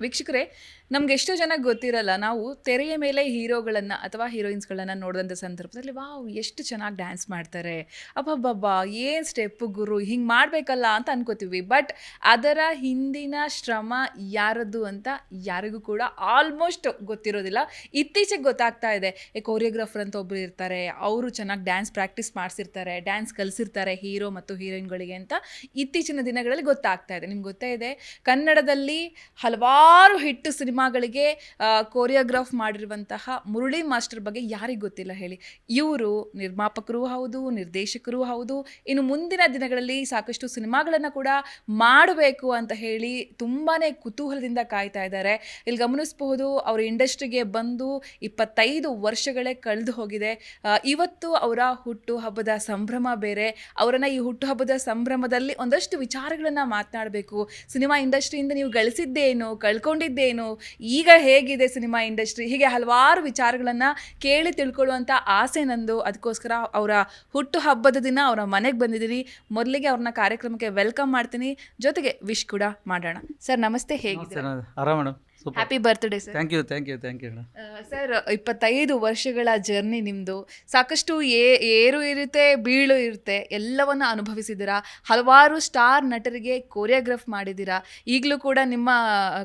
ವೀಕ್ಷಕರೇ, ನಮ್ಗೆ ಎಷ್ಟೋ ಜನ ಗೊತ್ತಿರಲ್ಲ, ನಾವು ತೆರೆಯ ಮೇಲೆ ಹೀರೋಗಳನ್ನು ಅಥವಾ ಹೀರೋಯಿನ್ಸ್ಗಳನ್ನು ನೋಡಿದಂಥ ಸಂದರ್ಭದಲ್ಲಿ, ವಾವ್, ಎಷ್ಟು ಚೆನ್ನಾಗಿ ಡ್ಯಾನ್ಸ್ ಮಾಡ್ತಾರೆ, ಅಬ್ಬಬ್ಬಬ್ಬ, ಏನು ಸ್ಟೆಪ್ ಗುರು, ಹಿಂಗೆ ಮಾಡಬೇಕಲ್ಲ ಅಂತ ಅನ್ಕೋತೀವಿ. ಬಟ್ ಅದರ ಹಿಂದಿನ ಶ್ರಮ ಯಾರದ್ದು ಅಂತ ಯಾರಿಗೂ ಕೂಡ ಆಲ್ಮೋಸ್ಟ್ ಗೊತ್ತಿರೋದಿಲ್ಲ. ಇತ್ತೀಚೆಗೆ ಗೊತ್ತಾಗ್ತಾ ಇದೆ ಕೋರಿಯೋಗ್ರಾಫರ್ ಅಂತ ಒಬ್ರು ಇರ್ತಾರೆ, ಅವರು ಚೆನ್ನಾಗಿ ಡ್ಯಾನ್ಸ್ ಪ್ರಾಕ್ಟೀಸ್ ಮಾಡಿಸಿರ್ತಾರೆ, ಡ್ಯಾನ್ಸ್ ಕಲಿಸಿರ್ತಾರೆ ಹೀರೋ ಮತ್ತು ಹೀರೋಯಿನ್ಗಳಿಗೆ ಅಂತ ಇತ್ತೀಚಿನ ದಿನಗಳಲ್ಲಿ ಗೊತ್ತಾಗ್ತಾ ಇದೆ. ನಿಮ್ಗೆ ಗೊತ್ತೇ ಇದೆ, ಕನ್ನಡದಲ್ಲಿ ಹಲವಾರು ಹಿಟ್ಟು ಸಿನಿಮಾಗಳಿಗೆ ಕೋರಿಯೋಗ್ರಾಫ್ ಮಾಡಿರುವಂತಹ ಮುರಳಿ ಮಾಸ್ಟರ್ ಬಗ್ಗೆ ಯಾರಿಗೆ ಗೊತ್ತಿಲ್ಲ ಹೇಳಿ. ಇವರು ನಿರ್ಮಾಪಕರು ಹೌದು, ನಿರ್ದೇಶಕರು ಹೌದು. ಇನ್ನು ಮುಂದಿನ ದಿನಗಳಲ್ಲಿ ಸಾಕಷ್ಟು ಸಿನಿಮಾಗಳನ್ನು ಕೂಡ ಮಾಡಬೇಕು ಅಂತ ಹೇಳಿ ತುಂಬಾ ಕುತೂಹಲದಿಂದ ಕಾಯ್ತಾ ಇದ್ದಾರೆ. ಇಲ್ಲಿ ಗಮನಿಸಬಹುದು, ಅವರು ಇಂಡಸ್ಟ್ರಿಗೆ ಬಂದು ಇಪ್ಪತ್ತೈದು ವರ್ಷಗಳೇ ಕಳೆದು ಹೋಗಿದೆ. ಇವತ್ತು ಅವರ ಹುಟ್ಟು ಹಬ್ಬದ ಸಂಭ್ರಮ ಬೇರೆ. ಅವರನ್ನು ಈ ಹುಟ್ಟು ಹಬ್ಬದ ಸಂಭ್ರಮದಲ್ಲಿ ಒಂದಷ್ಟು ವಿಚಾರಗಳನ್ನು ಮಾತನಾಡಬೇಕು. ಸಿನಿಮಾ ಇಂಡಸ್ಟ್ರಿಯಿಂದ ನೀವು ಗಳಿಸಿದ್ದೇನು ಕಳ್ಕೊಂಡಿದ್ದೇನು ಈಗ ಹೇಗಿದೆ ಸಿನಿಮಾ ಇಂಡಸ್ಟ್ರಿ? ಹೀಗೆ ಹಲವಾರು ವಿಚಾರಗಳನ್ನು ಕೇಳಿ ತಿಳ್ಕೊಳ್ಳುವಂಥ ಆಸೆ ನಂದು. ಅದಕ್ಕೋಸ್ಕರ ಅವರ ಹುಟ್ಟು ಹಬ್ಬದ ದಿನ ಅವರ ಮನೆಗೆ ಬಂದಿದ್ದೀನಿ ಮೊದಲಿಗೆ ಅವ್ರನ್ನ ಕಾರ್ಯಕ್ರಮಕ್ಕೆ ವೆಲ್ಕಮ್ ಮಾಡ್ತೀನಿ. ಜೊತೆಗೆ ವಿಶ್ ಕೂಡ ಮಾಡೋಣ. ಸರ್, ನಮಸ್ತೆ. ಹೇಗಿದೆ ಆರಾಮ happy birthday sir thank you thank you thank you sir ಇಪ್ಪತ್ತೈದು ವರ್ಷಗಳ ಜರ್ನಿ ನಿಮ್ಮದು ಸಾಕಷ್ಟು ಏ ಏರು ಇರುತ್ತೆ ಬೀಳು ಇರುತ್ತೆ. ಎಲ್ಲವನ್ನ ಅನುಭವಿಸಿದ್ದೀರಾ? ಹಲವಾರು ಸ್ಟಾರ್ ನಟರಿಗೆ ಕೋರಿಯೋಗ್ರಾಫ್ ಮಾಡಿದ್ದೀರಾ? ಈಗಲೂ ಕೂಡ ನಿಮ್ಮ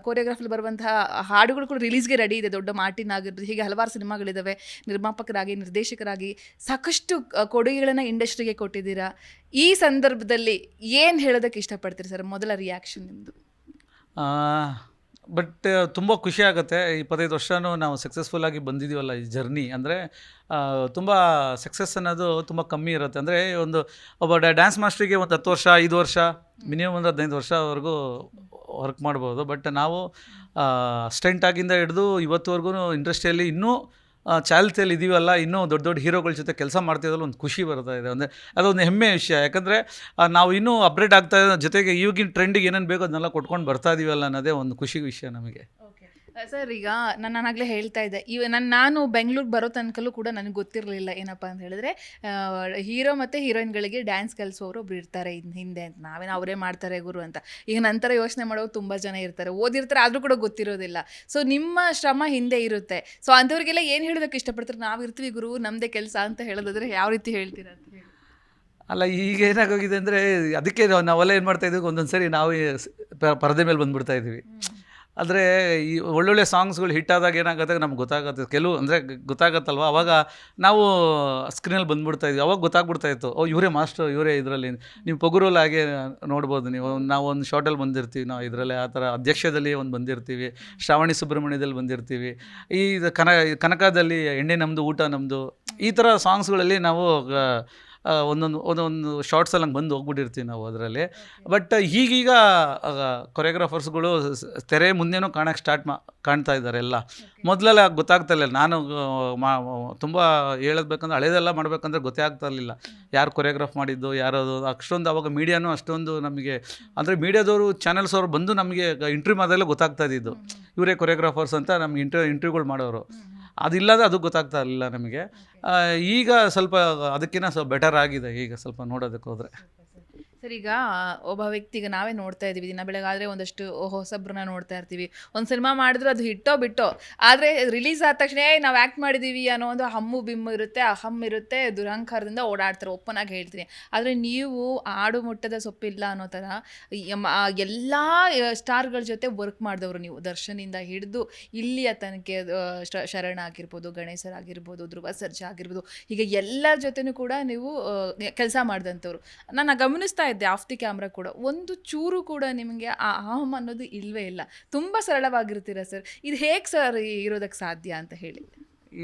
ಕೋರಿಯೋಗ್ರಾಫಲ್ಲಿ ಬರುವಂತಹ ಹಾಡುಗಳು ಕೂಡ ರಿಲೀಸ್ಗೆ ರೆಡಿ ಇದೆ. ದೊಡ್ಡ ಮಾರ್ಟಿನ್ ಆಗಿರ್ಬೋದು ಹೀಗೆ ಹಲವಾರು ಸಿನಿಮಾಗಳಿದ್ದಾವೆ ನಿರ್ಮಾಪಕರಾಗಿ ನಿರ್ದೇಶಕರಾಗಿ. ಸಾಕಷ್ಟು ಕೊಡುಗೆಗಳನ್ನು ಇಂಡಸ್ಟ್ರಿಗೆ ಕೊಟ್ಟಿದ್ದೀರಾ? ಈ ಸಂದರ್ಭದಲ್ಲಿ ಏನು ಹೇಳೋದಕ್ಕೆ ಇಷ್ಟಪಡ್ತೀರಿ ಸರ್ ಮೊದಲ ರಿಯಾಕ್ಷನ್ ನಿಮ್ಮದು ಬಟ್ ತುಂಬ ಖುಷಿ ಆಗುತ್ತೆ. ಇಪ್ಪತ್ತೈದು ವರ್ಷನೂ ನಾವು ಸಕ್ಸಸ್ಫುಲ್ಲಾಗಿ ಬಂದಿದ್ದೀವಲ್ಲ ಈ ಜರ್ನಿ ಅಂದರೆ ತುಂಬ ಸಕ್ಸಸ್ ಅನ್ನೋದು ತುಂಬ ಕಮ್ಮಿ ಇರುತ್ತೆ. ಅಂದರೆ ಒಂದು ಒಬ್ಬ ಡ್ಯಾನ್ಸ್ ಮಾಸ್ಟ್ರಿಗೆ ಒಂದು ಹತ್ತು ವರ್ಷ, ಐದು ವರ್ಷ ಮಿನಿಮಮ್ ಒಂದು ಹದಿನೈದು ವರ್ಷವರೆಗೂ ವರ್ಕ್ ಮಾಡ್ಬೋದು. ಬಟ್ ನಾವು ಸ್ಟೆಂಟ್ ಆಗಿಂದ ಹಿಡಿದು ಇವತ್ತುವರೆಗೂ ಇಂಡಸ್ಟ್ರಿಯಲ್ಲಿ ಇನ್ನೂ ಚಾಲ್ತಿಯಲ್ಲಿ ಇದೀವಲ್ಲ, ಇನ್ನೂ ದೊಡ್ಡ ದೊಡ್ಡ ಹೀರೋಗಳ ಜೊತೆ ಕೆಲಸ ಮಾಡ್ತಿದ್ದಲ್ಲ ಒಂದು ಖುಷಿ ಬರ್ತಾ ಇದೆ. ಅಂದರೆ ಅದೊಂದು ಹೆಮ್ಮೆಯ ವಿಷಯ. ಯಾಕಂದರೆ ನಾವು ಇನ್ನೂ ಅಪ್ಡೇಟ್ ಆಗ್ತಾ ಇರೋ ಜೊತೆಗೆ ಈಗಿನ ಟ್ರೆಂಡಿಗೆ ಏನೇನು ಬೇಕೋ ಅದನ್ನೆಲ್ಲ ಕೊಟ್ಕೊಂಡು ಬರ್ತಾ ಇದೀವಲ್ಲ ಅನ್ನೋದೇ ಒಂದು ಖುಷಿ ವಿಷಯ ನಮಗೆ. ಸರ್ ಈಗ ನಾನು ನಾನಾಗಲೇ ಹೇಳ್ತಾ ಇದ್ದೆ. ಇವ ನಾನು ನಾನು ಬೆಂಗಳೂರಿಗೆ ಬರೋ ತನಕಲ್ಲೂ ಕೂಡ ನನಗೆ ಗೊತ್ತಿರಲಿಲ್ಲ ಏನಪ್ಪ ಅಂತ ಹೇಳಿದ್ರೆ ಹೀರೋ ಮತ್ತು ಹೀರೋಯಿನ್ಗಳಿಗೆ ಡ್ಯಾನ್ಸ್ ಕಲಿಸೋರು ಒಬ್ರು ಇರ್ತಾರೆ ಇನ್ನು ಹಿಂದೆ ಅಂತ. ನಾವೇನು ಅವರೇ ಮಾಡ್ತಾರೆ ಗುರು ಅಂತ. ಈಗ ನಂತರ ಯೋಚನೆ ಮಾಡೋರು ತುಂಬ ಜನ ಇರ್ತಾರೆ. ಓದಿರ್ತಾರೆ ಆದರೂ ಕೂಡ ಗೊತ್ತಿರೋದಿಲ್ಲ. ಸೊ ನಿಮ್ಮ ಶ್ರಮ ಹಿಂದೆ ಇರುತ್ತೆ. ಸೊ ಅಂಥವ್ರಿಗೆಲ್ಲ ಏನು ಹೇಳೋದಕ್ಕೆ ಇಷ್ಟಪಡ್ತಾರೆ? ನಾವು ಇರ್ತೀವಿ ಗುರು ನಮ್ಮದೇ ಕೆಲಸ ಅಂತ ಹೇಳೋದಾದ್ರೆ ಯಾವ ರೀತಿ ಹೇಳ್ತೀರಾ ಅಂತ ಹೇಳಿ. ಅಲ್ಲ ಈಗ ಏನಾಗೋಗಿದೆ ಅಂದರೆ ಅದಕ್ಕೆ ನಾವು- ನಾವೆಲ್ಲ ಏನು ಮಾಡ್ತಾ ಇದ್ದೀವಿ? ಒಂದೊಂದು ಸರಿ ನಾವು ಪರದೆ ಮೇಲೆ ಬಂದುಬಿಡ್ತಾ ಇದ್ದೀವಿ. ಆದರೆ ಈ ಒಳ್ಳೊಳ್ಳೆ ಸಾಂಗ್ಸ್ಗಳು ಹಿಟ್ ಆದಾಗ ಏನಾಗುತ್ತೆ ನಮ್ಗೆ ಗೊತ್ತಾಗುತ್ತೆ. ಕೆಲವು ಅಂದರೆ ಗೊತ್ತಾಗತ್ತಲ್ವ? ಅವಾಗ ನಾವು ಸ್ಕ್ರೀನಲ್ಲಿ ಬಂದ್ಬಿಡ್ತಾ ಇದ್ವಿ. ಅವಾಗ ಗೊತ್ತಾಗ್ಬಿಡ್ತಾ ಇತ್ತು. ಓ, ಇವರೇ ಮಾಸ್ಟರ್ ಇವರೇ ಇದರಲ್ಲಿ. ನೀವು ಪೊಗುರಲ್ಲಿ ಹಾಗೆ ನೋಡ್ಬೋದು ನೀವು. ನಾವು ಒಂದು ಶಾರ್ಟಲ್ಲಿ ಬಂದಿರ್ತೀವಿ. ನಾವು ಇದರಲ್ಲೇ ಆ ಥರ ಅಧ್ಯಕ್ಷದಲ್ಲಿ ಒಂದು ಬಂದಿರ್ತೀವಿ. ಶ್ರಾವಣಿ ಸುಬ್ರಹ್ಮಣ್ಯದಲ್ಲಿ ಬಂದಿರ್ತೀವಿ. ಈ ಕನ, ಕನಕದಲ್ಲಿ ಎಣ್ಣೆ ನಮ್ಮದು ಊಟ ನಮ್ಮದು ಈ ಥರ ಸಾಂಗ್ಸ್ಗಳಲ್ಲಿ ನಾವು ಒಂದೊಂದು ಒಂದೊಂದು ಶಾರ್ಟ್ಸಲ್ಲಿ ಹಂಗೆ ಬಂದು ಹೋಗ್ಬಿಟ್ಟಿರ್ತೀವಿ ನಾವು ಅದರಲ್ಲಿ. ಬಟ್ ಈಗೀಗ ಕೊರಿಯೋಗ್ರಾಫರ್ಸ್ಗಳು ತೆರೆ ಮುಂದೆನೂ ಕಾಣಕ್ಕೆ ಸ್ಟಾರ್ಟ್ ಮಾ ಕಾಣ್ತಾ ಇದ್ದಾರೆ ಎಲ್ಲ. ಮೊದಲೆಲ್ಲ ಗೊತ್ತಾಗ್ತಾ ಇಲ್ಲ ನಾನು ಮಾ ತುಂಬ ಹೇಳಬೇಕಂದ್ರೆ ಹಳೇದೆಲ್ಲ ಮಾಡಬೇಕಂದ್ರೆ ಗೊತ್ತೇ ಆಗ್ತಾ ಇರಲಿಲ್ಲ. ಯಾರು ಕೊರಿಯೋಗ್ರಾಫ್ ಮಾಡಿದ್ದು ಯಾರದು ಅಷ್ಟೊಂದು ಅವಾಗ ಮೀಡಿಯಾನೂ ಅಷ್ಟೊಂದು ನಮಗೆ ಅಂದರೆ ಮೀಡಿಯಾದವರು ಚಾನೆಲ್ಸ್ ಅವರು ಬಂದು ನಮಗೆ ಇಂಟರ್ವ್ಯೂ ಮಾಡೋದೆಲ್ಲ ಗೊತ್ತಾಗ್ತಾ ಇದ್ದಿದ್ದು. ಇವರೇ ಕೊರಿಯೋಗ್ರಾಫರ್ಸ್ ಅಂತ ನಮ್ಗೆ ಇಂಟ್ರ್ಯೂ ಇಂಟ್ರ್ಯೂಗಳು ಮಾಡೋರು. ಅದಿಲ್ಲದೆ ಅದು ಗೊತ್ತಾಗ್ತಾ ಇರಲಿಲ್ಲ ನಮಗೆ. ಈಗ ಸ್ವಲ್ಪ ಅದಕ್ಕಿಂತ ಸ್ವಲ್ಪ ಬೆಟರ್ ಆಗಿದೆ. ಈಗ ಸ್ವಲ್ಪ ನೋಡೋದಕ್ಕೆ ಹೋದರೆ ಸರ್, ಈಗ, ಒಬ್ಬ ವ್ಯಕ್ತಿಗೆ ನಾವೇ ನೋಡ್ತಾ ಇದ್ದೀವಿ. ದಿನ ಬೆಳಗಾದ್ರೆ ಒಂದಷ್ಟು ಹೊಸಬ್ರನ್ನ ನೋಡ್ತಾ ಇರ್ತೀವಿ. ಒಂದು ಸಿನಿಮಾ ಮಾಡಿದ್ರೆ ಅದು ಹಿಟ್ಟೋ ಬಿಟ್ಟೋ, ಆದರೆ ರಿಲೀಸ್ ಆದ ತಕ್ಷಣ ಏ ನಾವು ಆ್ಯಕ್ಟ್ ಮಾಡಿದ್ದೀವಿ ಅನ್ನೋ ಒಂದು ಹಮ್ಮು ಬಿಮ್ಮು ಇರುತ್ತೆ. ಅಹಮ್ ಇರುತ್ತೆ ದುರಹಂಕಾರದಿಂದ ಓಡಾಡ್ತಾರೆ. ಓಪನ್ ಆಗಿ ಹೇಳ್ತೀನಿ. ಆದರೆ ನೀವು ಆಡು ಮುಟ್ಟದ ಸೊಪ್ಪಿಲ್ಲ ಅನ್ನೋ ಥರ ಎಲ್ಲ ಸ್ಟಾರ್ಗಳ ಜೊತೆ ವರ್ಕ್ ಮಾಡಿದವರು ನೀವು. ದರ್ಶನಿಂದ ಹಿಡಿದು ಇಲ್ಲಿಯ ತನಕ ಶರಣ ಆಗಿರ್ಬೋದು, ಗಣೇಶರ್ ಆಗಿರ್ಬೋದು, ಧ್ರುವ ಸರ್ಜಾ ಆಗಿರ್ಬೋದು, ಹೀಗೆ ಎಲ್ಲರ ಜೊತೆನೂ ಕೂಡ ನೀವು ಕೆಲಸ ಮಾಡಿದಂಥವ್ರು. ನಾನು ಗಮನಿಸ್ತಾ ಇದ್ದೆ ಆಫ್ ದಿ ಕ್ಯಾಮ್ರಾ ಕೂಡ. ಒಂದು ಚೂರು ಕೂಡ ನಿಮಗೆ ಆ ಅಹಂ ಅನ್ನೋದು ಇಲ್ವೇ ಇಲ್ಲ. ತುಂಬ ಸರಳವಾಗಿರ್ತೀರ ಸರ್ ಇದು ಹೇಗೆ ಸರ್ ಇರೋದಕ್ಕೆ ಸಾಧ್ಯ ಅಂತ ಹೇಳಿ.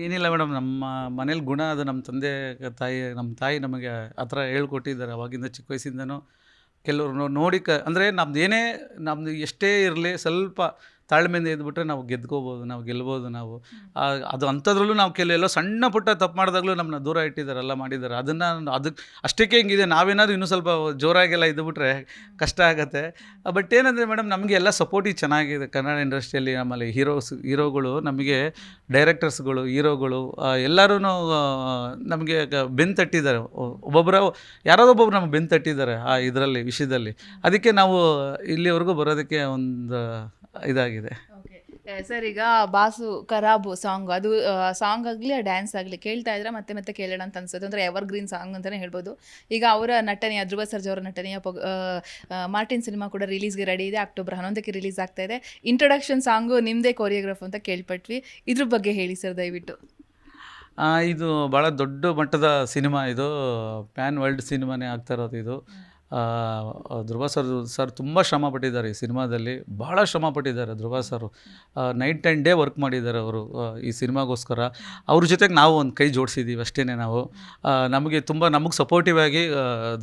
ಏನಿಲ್ಲ ಮೇಡಮ್ ನಮ್ಮ ಮನೇಲಿ ಗುಣ ಅದು. ನಮ್ಮ ತಂದೆ, ತಾಯಿ, ನಮ್ಮ ತಾಯಿ ನಮಗೆ ಆ ಥರ ಹೇಳ್ಕೊಟ್ಟಿದ್ದಾರೆ. ಅವಾಗಿಂದ ಚಿಕ್ಕ ವಯಸ್ಸಿಂದನೂ ಕೆಲವರು ನೋಡಿ ಕ, ಅಂದರೆ ನಮ್ದು ಏನೇ ನಮ್ಮದು ಎಷ್ಟೇ ಇರಲಿ ಸ್ವಲ್ಪ ತಾಳ್ಮೆಯಿಂದ ಇದ್ಬಿಟ್ರೆ ನಾವು ಗೆದ್ಕೋಬೋದು ನಾವು ಗೆಲ್ಬೋದು ನಾವು. ಅದು ಅಂಥದ್ರಲ್ಲೂ ನಾವು ಕೆಲವೆಲ್ಲೋ ಸಣ್ಣ ಪುಟ್ಟ ತಪ್ಪು ಮಾಡಿದಾಗಲೂ ನಮ್ಮನ್ನ ದೂರ ಇಟ್ಟಿದ್ದಾರೆ ಎಲ್ಲ ಮಾಡಿದ್ದಾರೆ. ಅದನ್ನು ಅದಕ್ಕೆ ಅಷ್ಟಕ್ಕೆ ಹಿಂಗಿದೆ ನಾವೇನಾದರೂ ಇನ್ನೂ ಸ್ವಲ್ಪ ಜೋರಾಗೆಲ್ಲ ಇದ್ದುಬಿಟ್ರೆ ಕಷ್ಟ ಆಗುತ್ತೆ. ಬಟ್ ಏನಂದರೆ ಮೇಡಮ್ ನಮಗೆ ಎಲ್ಲ ಸಪೋರ್ಟಿವ್ ಚೆನ್ನಾಗಿದೆ. ಕನ್ನಡ ಇಂಡಸ್ಟ್ರಿಯಲ್ಲಿ ನಮ್ಮಲ್ಲಿ ಹೀರೋಸ್ ಹೀರೋಗಳು ನಮಗೆ ಡೈರೆಕ್ಟರ್ಸ್ಗಳು ಹೀರೋಗಳು ಎಲ್ಲರೂ ನಮಗೆ ಬೆನ್ ತಟ್ಟಿದ್ದಾರೆ. ಒಬ್ಬೊಬ್ಬರ ಯಾರಾದೋ ಒಬ್ಬೊಬ್ರು ನಮ್ಗೆ ಬೆನ್ ತಟ್ಟಿದ್ದಾರೆ ಆ ಇದರಲ್ಲಿ ವಿಷಯದಲ್ಲಿ. ಅದಕ್ಕೆ ನಾವು ಇಲ್ಲಿವರೆಗೂ ಬರೋದಕ್ಕೆ ಒಂದು ಇದಾಗಿದೆ. ಸರ್ ಈಗ ಬಾಸು ಖರಾಬು ಸಾಂಗ್ ಅದು ಸಾಂಗ್ ಆಗಲಿ ಡ್ಯಾನ್ಸ್ ಆಗಲಿ ಕೇಳ್ತಾ ಇದ್ರೆ ಮತ್ತೆ ಮತ್ತೆ ಕೇಳೋಣ ಅಂತ ಅನ್ಸುತ್ತೆ. ಅಂದರೆ ಎವರ್ ಗ್ರೀನ್ ಸಾಂಗ್ ಅಂತಲೇ ಹೇಳ್ಬೋದು. ಈಗ ಅವರ ನಟನೆಯ ಧ್ರುವ ಸರ್ಜಾ ಅವರ ನಟನೆಯ ಮಾರ್ಟಿನ್ ಸಿನಿಮಾ ಕೂಡ ರಿಲೀಸ್ಗೆ ರೆಡಿ ಇದೆ. ಅಕ್ಟೋಬರ್ ಹನ್ನೊಂದಕ್ಕೆ ರಿಲೀಸ್ ಆಗ್ತಾ ಇದೆ. ಇಂಟ್ರೊಡಕ್ಷನ್ ಸಾಂಗು ನಿಮ್ಮದೇ ಕೊರಿಯೋಗ್ರಾಫ್ ಅಂತ ಕೇಳ್ಪಟ್ವಿ. ಇದ್ರ ಬಗ್ಗೆ ಹೇಳಿ ಸರ್ ದಯವಿಟ್ಟು. ಇದು ಭಾಳ ದೊಡ್ಡ ಮಟ್ಟದ ಸಿನಿಮಾ ಇದು. ಪ್ಯಾನ್ ವರ್ಲ್ಡ್ ಸಿನಿಮಾನೇ ಆಗ್ತಾ ಇರೋದು ಇದು. ಧ್ರುವ ಸರ್ ಸರ್ ತುಂಬ ಶ್ರಮ ಪಟ್ಟಿದ್ದಾರೆ ಈ ಸಿನಿಮಾದಲ್ಲಿ. ಭಾಳ ಶ್ರಮ ಪಟ್ಟಿದ್ದಾರೆ Dhruva sir. Night and day work ಮಾಡಿದ್ದಾರೆ ಅವರು ಈ ಸಿನಿಮಾಗೋಸ್ಕರ. ಅವ್ರ ಜೊತೆಗೆ ನಾವು ಒಂದು ಕೈ ಜೋಡಿಸಿದ್ದೀವಿ ಅಷ್ಟೇ ನಾವು. ನಮಗೆ ತುಂಬ, ನಮಗೆ ಸಪೋರ್ಟಿವ್ ಆಗಿ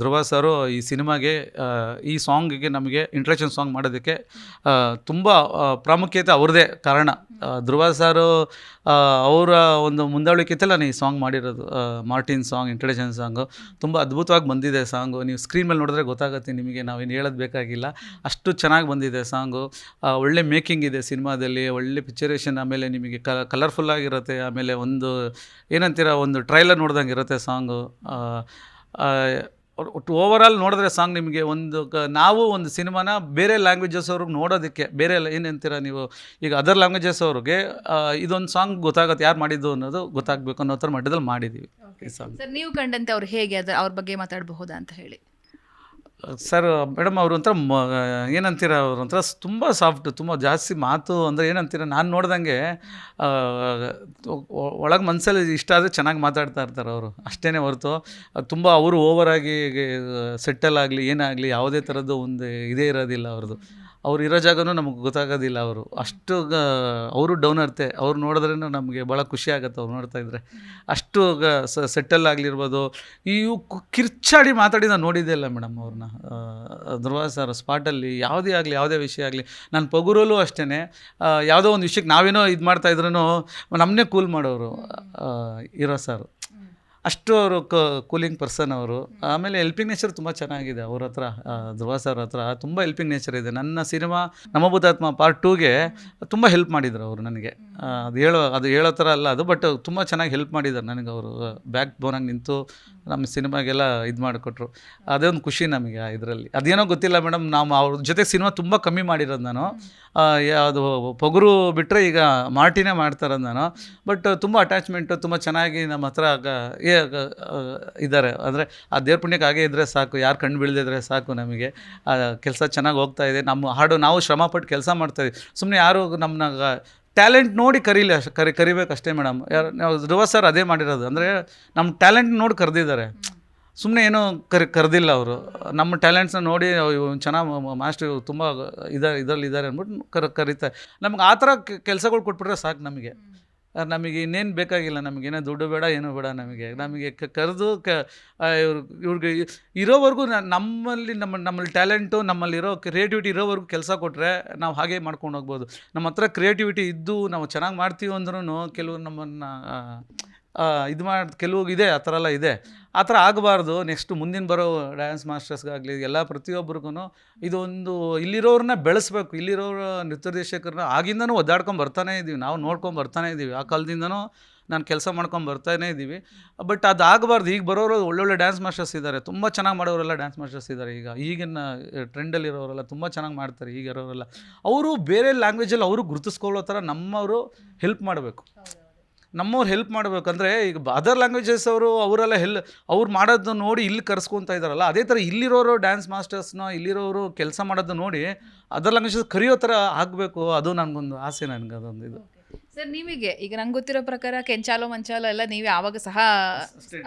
ಧ್ರುವ ಸರು ಈ ಸಿನಿಮಾಗೆ ಈ ಸಾಂಗಿಗೆ ನಮಗೆ ಇಂಟ್ರೆಕ್ಷನ್ ಸಾಂಗ್ ಮಾಡೋದಕ್ಕೆ ತುಂಬ ಪ್ರಾಮುಖ್ಯತೆ ಅವ್ರದ್ದೇ ಕಾರಣ. ಧ್ರುವ ಸಾರು ಅವರ ಒಂದು ಮುಂದಾಳುವಿಕೆತಲ್ಲಿ ನಾನು ಈ ಸಾಂಗ್ ಮಾಡಿರೋದು ಮಾರ್ಟಿನ್ ಸಾಂಗ್ ಇಂಟ್ರಡಕ್ಷನ್ ಸಾಂಗು ತುಂಬ ಅದ್ಭುತವಾಗಿ ಬಂದಿದೆ ಸಾಂಗು. ನೀವು ಸ್ಕ್ರೀನ್ ಮೇಲೆ ನೋಡಿದ್ರೆ ಗೊತ್ತಾಗುತ್ತೆ ನಿಮಗೆ ನಾವೇನು ಹೇಳೋದು ಬೇಕಾಗಿಲ್ಲ. ಅಷ್ಟು ಚೆನ್ನಾಗಿ ಬಂದಿದೆ ಸಾಂಗು. ಒಳ್ಳೆ ಮೇಕಿಂಗ್ ಇದೆ ಸಿನಿಮಾದಲ್ಲಿ ಒಳ್ಳೆ ಪಿಕ್ಚರೇಷನ್ ಆಮೇಲೆ ನಿಮಗೆ ಕ ಕಲರ್ಫುಲ್ ಆಗಿರುತ್ತೆ. ಆಮೇಲೆ ಒಂದು ಏನಂತೀರ ಒಂದು ಟ್ರೈಲರ್ ನೋಡ್ದಂಗೆ ಇರುತ್ತೆ ಸಾಂಗು. ಒಟ್ಟು ಓವರಾಲ್ ನೋಡಿದ್ರೆ ಸಾಂಗ್ ನಿಮಗೆ ಒಂದು ಕ ನಾವು ಒಂದು ಸಿನಿಮಾನ ಬೇರೆ ಲ್ಯಾಂಗ್ವೇಜಸ್ ಅವ್ರಿಗೆ ನೋಡೋದಕ್ಕೆ ಬೇರೆ ಏನು ಏನಂತೀರ ನೀವು ಈಗ ಅದರ್ ಲ್ಯಾಂಗ್ವೇಜಸ್ ಅವ್ರಿಗೆ ಇದೊಂದು ಸಾಂಗ್ ಗೊತ್ತಾಗುತ್ತೆ ಯಾರು ಮಾಡಿದ್ದು ಅನ್ನೋದು ಗೊತ್ತಾಗಬೇಕು ಅನ್ನೋ ಥರ ಮಟ್ಟದಲ್ಲಿ ಮಾಡಿದ್ದೀವಿ ಸರ್ ನೀವು ಕಂಡಂತೆ ಅವ್ರು ಹೇಗೆ ಅದ್ರ ಅವ್ರ ಬಗ್ಗೆ ಮಾತಾಡಬಹುದಾ ಅಂತ ಹೇಳಿ? ಸರ್, ಮೇಡಮ್, ಅವರು ಒಂಥರ ಮ, ಏನಂತೀರ, ಅವ್ರು ಒಂಥರ ತುಂಬ ಸಾಫ್ಟ್, ತುಂಬ ಜಾಸ್ತಿ ಮಾತು ಅಂದರೆ ಏನಂತೀರ, ನಾನು ನೋಡ್ದಂಗೆ ಒಳಗೆ ಮನಸ್ಸಲ್ಲಿ ಇಷ್ಟ ಆದರೆ ಚೆನ್ನಾಗಿ ಮಾತಾಡ್ತಾ ಇರ್ತಾರೆ ಅವರು. ಅಷ್ಟೇ ಹೊರತು, ತುಂಬ ಅವರು ಓವರಾಗಿ ಸೆಟ್ಟಲ್ ಆಗಲಿ, ಏನಾಗಲಿ, ಯಾವುದೇ ಥರದ್ದು ಒಂದು, ಇದೇ ಇರೋದಿಲ್ಲ ಅವ್ರದ್ದು ಅವ್ರು ಇರೋ ಜಾಗನೂ ನಮಗೆ ಗೊತ್ತಾಗೋದಿಲ್ಲ ಅವರು. ಅಷ್ಟು ಅವರು ಡೌನ್ ಇರ್ತೆ. ಅವ್ರು ನೋಡಿದ್ರೇ ನಮಗೆ ಭಾಳ ಖುಷಿ ಆಗುತ್ತೆ ಅವ್ರು ನೋಡ್ತಾ ಇದ್ದರೆ ಅಷ್ಟು ಸೆಟ್ಟಲ್ ಆಗಲಿರ್ಬೋದು. ಇವು ಕಿರ್ಚಾಡಿ ಮಾತಾಡಿ ನಾನು ನೋಡಿದ್ದೇ ಇಲ್ಲ ಮೇಡಮ್ ಅವ್ರನ್ನ ಧ್ರುವ ಸರ್ ಸ್ಪಾಟಲ್ಲಿ ಯಾವುದೇ ಆಗಲಿ, ಯಾವುದೇ ವಿಷಯ ಆಗಲಿ, ನಾನು ಪಗುರಲ್ಲೂ ಅಷ್ಟೇ ಯಾವುದೋ ಒಂದು ವಿಷಯಕ್ಕೆ ನಾವೇನೋ ಇದು ಮಾಡ್ತಾ ಇದ್ರೂ ನಮ್ಮನ್ನೇ ಕೂಲ್ ಮಾಡೋರು ಇರೋ ಸರ್ ಅಷ್ಟು ಅವರು ಕೂಲಿಂಗ್ ಪರ್ಸನ್ ಅವರು. ಆಮೇಲೆ ಹೆಲ್ಪಿಂಗ್ ನೇಚರ್ ತುಂಬ ಚೆನ್ನಾಗಿದೆ. ಅವ್ರ ಹತ್ರ ಧ್ರುವ ಸರ್ ಹತ್ರ ತುಂಬ ಹೆಲ್ಪಿಂಗ್ ನೇಚರ್ ಇದೆ. ನನ್ನ ಸಿನಿಮಾ ನಮ್ಮ ಬುದ್ಧಾತ್ಮ ಪಾರ್ಟ್ ಟೂಗೆ ತುಂಬ ಹೆಲ್ಪ್ ಮಾಡಿದ್ರು ಅವರು ನನಗೆ. ಅದು ಹೇಳೋ ಅದು ಹೇಳೋ ಥರ ಅಲ್ಲ ಅದು ಬಟ್ ತುಂಬ ಚೆನ್ನಾಗಿ ಹೆಲ್ಪ್ ಮಾಡಿದ್ದಾರೆ ನನಗೆ ಅವರು. ಬ್ಯಾಕ್ ಬೋನಾಗಿ ನಿಂತು ನಮ್ಮ ಸಿನಿಮಾಗೆಲ್ಲ ಇದು ಮಾಡಿಕೊಟ್ರು. ಅದೇ ಒಂದು ಖುಷಿ ನಮಗೆ ಇದರಲ್ಲಿ. ಅದೇನೋ ಗೊತ್ತಿಲ್ಲ ಮೇಡಮ್, ನಾವು ಅವ್ರ ಜೊತೆ ಸಿನಿಮಾ ತುಂಬ ಕಮ್ಮಿ ಮಾಡಿರೋದು ನಾನು. ಅದು ಪೊಗರು ಬಿಟ್ಟರೆ ಈಗ ಮಾರ್ಟಿನೇ ಮಾಡ್ತಾರೋದು ನಾನು. ಬಟ್ ತುಂಬ ಅಟ್ಯಾಚ್ಮೆಂಟು ತುಂಬ ಚೆನ್ನಾಗಿ ನಮ್ಮ ಹತ್ರ ಇದ್ದಾರೆ. ಅಂದರೆ ಆ ದೇವ್ರ ಪುಣ್ಯಕ್ಕೆ ಹಾಗೆ ಇದ್ದರೆ ಸಾಕು, ಯಾರು ಕಣ್ಣು ಬೀಳದಿದ್ರೆ ಸಾಕು ನಮಗೆ. ಕೆಲಸ ಚೆನ್ನಾಗಿ ಹೋಗ್ತಾ ಇದೆ. ನಮ್ಮ ಹಾಡು ನಾವು ಶ್ರಮಪಟ್ಟು ಕೆಲಸ ಮಾಡ್ತಾಯಿದ್ವಿ ಸುಮ್ಮನೆ ಯಾರು ನಮ್ಮನ್ನ ಟ್ಯಾಲೆಂಟ್ ನೋಡಿ ಕರೀಲಿ ಅಷ್ಟು, ಕರಿ ಕರಿಬೇಕು ಅಷ್ಟೇ ಮೇಡಮ್. ಯಾರು, ನಾವು ಧ್ರುವ ಸರ್ ಅದೇ ಮಾಡಿರೋದು. ಅಂದರೆ ನಮ್ಮ ಟ್ಯಾಲೆಂಟ್ ನೋಡಿ ಕರೆದಿದ್ದಾರೆ. ಸುಮ್ಮನೆ ಏನೂ ಕರಿ, ಕರೆದಿಲ್ಲ ಅವರು. ನಮ್ಮ ಟ್ಯಾಲೆಂಟ್ಸ್ನ ನೋಡಿ ಚೆನ್ನಾಗಿ ಮಾಸ್ಟರ್ ತುಂಬ ಇದ ಇದರಲ್ಲಿ ಇದ್ದಾರೆ ಅಂದ್ಬಿಟ್ಟು ಕರ್ ಕರೀತಾರೆ ನಮ್ಗೆ ಆ ಥರ ಕೆಲಸಗಳು ಕೊಟ್ಬಿಟ್ರೆ ಸಾಕು ನಮಗೆ. ನಮಗೆ ಇನ್ನೇನು ಬೇಕಾಗಿಲ್ಲ ನಮಗೇನೋ ದುಡ್ಡು ಬೇಡ, ಏನೂ ಬೇಡ ನಮಗೆ. ನಮಗೆ ಕರೆದು ಕ ಇವ್ರು, ಇವ್ರಿಗೆ ಇರೋವರೆಗೂ ನಮ್ಮಲ್ಲಿ, ನಮ್ಮ, ನಮ್ಮಲ್ಲಿ ಟ್ಯಾಲೆಂಟು, ನಮ್ಮಲ್ಲಿರೋ ಕ್ರಿಯೇಟಿವಿಟಿ ಇರೋವರೆಗೂ ಕೆಲಸ ಕೊಟ್ಟರೆ ನಾವು ಹಾಗೆ ಮಾಡ್ಕೊಂಡು ಹೋಗ್ಬೋದು. ನಮ್ಮ ಹತ್ರ ಕ್ರಿಯೇಟಿವಿಟಿ ಇದ್ದು ನಾವು ಚೆನ್ನಾಗಿ ಮಾಡ್ತೀವಿ ಅಂದ್ರೂ ಕೆಲವರು ನಮ್ಮನ್ನು ಇದು ಮಾಡಿ ಕೆಲವು ಇದೆ, ಆ ಥರ ಎಲ್ಲ ಇದೆ. ಆ ಥರ ಆಗಬಾರ್ದು. ನೆಕ್ಸ್ಟ್ ಮುಂದಿನ ಬರೋ ಡ್ಯಾನ್ಸ್ ಮಾಸ್ಟರ್ಸ್ಗಾಗಲಿ ಎಲ್ಲ ಪ್ರತಿಯೊಬ್ಬರಿಗೂ ಇದೊಂದು ಇಲ್ಲಿರೋರನ್ನ ಬೆಳೆಸ್ಬೇಕು. ಇಲ್ಲಿರೋರ ನಿರ್ದೇಶಕರನ್ನ ಆಗಿಂದನೂ ಒದ್ದಾಡ್ಕೊಂಡು ಬರ್ತಾನೆ ಇದ್ದೀವಿ ನಾವು ನೋಡ್ಕೊಂಡು ಬರ್ತಾನೆ ಇದ್ದೀವಿ ಆ ಕಾಲದಿಂದನೂ ನಾನು ಕೆಲಸ ಮಾಡ್ಕೊಂಡು ಬರ್ತಾನೇ ಇದ್ದೀವಿ ಬಟ್ ಅದು ಆಗಬಾರ್ದು. ಈಗ ಬರೋರು ಒಳ್ಳೊಳ್ಳೆ ಡ್ಯಾನ್ಸ್ ಮಾಸ್ಟರ್ಸ್ ಇದ್ದಾರೆ ತುಂಬ ಚೆನ್ನಾಗಿ ಮಾಡೋರೆಲ್ಲ ಡ್ಯಾನ್ಸ್ ಮಾಸ್ಟರ್ಸ್ ಇದ್ದಾರೆ ಈಗ ಈಗಿನ ಟ್ರೆಂಡಲ್ಲಿರೋರೆಲ್ಲ ತುಂಬ ಚೆನ್ನಾಗಿ ಮಾಡ್ತಾರೆ. ಈಗ ಇರೋರೆಲ್ಲ. ಅವರು ಬೇರೆ ಲ್ಯಾಂಗ್ವೇಜಲ್ಲಿ ಅವರು ಗುರುತಿಸ್ಕೊಳ್ಳೋ ಥರ ನಮ್ಮವರು ಹೆಲ್ಪ್ ಮಾಡಬೇಕು. ನಮ್ಮವ್ರು ಹೆಲ್ಪ್ ಮಾಡಬೇಕಂದ್ರೆ ಈಗ ಅದರ್ ಲ್ಯಾಂಗ್ವೇಜಸ್ ಅವರು ಅವರೆಲ್ಲ ಹೆಲ್ ಅವ್ರು ಮಾಡೋದನ್ನ ನೋಡಿ ಇಲ್ಲಿ ಕರ್ಸ್ಕೊತ ಇದ್ದಾರಲ್ಲ ಅದೇ ಥರ ಇಲ್ಲಿರೋರು ಡ್ಯಾನ್ಸ್ ಮಾಸ್ಟರ್ಸ್ನ ಇಲ್ಲಿರೋರು ಕೆಲಸ ಮಾಡೋದು ನೋಡಿ ಅದರ್ ಲ್ಯಾಂಗ್ವೇಜಸ್ ಕರೆಯೋ ಥರ ಆಗಬೇಕು ಅದು ನನಗೊಂದು ಆಸೆ ನನಗೆ ಅದೊಂದು ಇದು. ಸರ್ ನಿಮಗೆ ಈಗ ನಂಗೆ ಗೊತ್ತಿರೋ ಪ್ರಕಾರ ಕೆಂಚಾಲೋ ಮಂಚಾಲೋ ಎಲ್ಲ ನೀವೇ ಯಾವಾಗ ಸಹ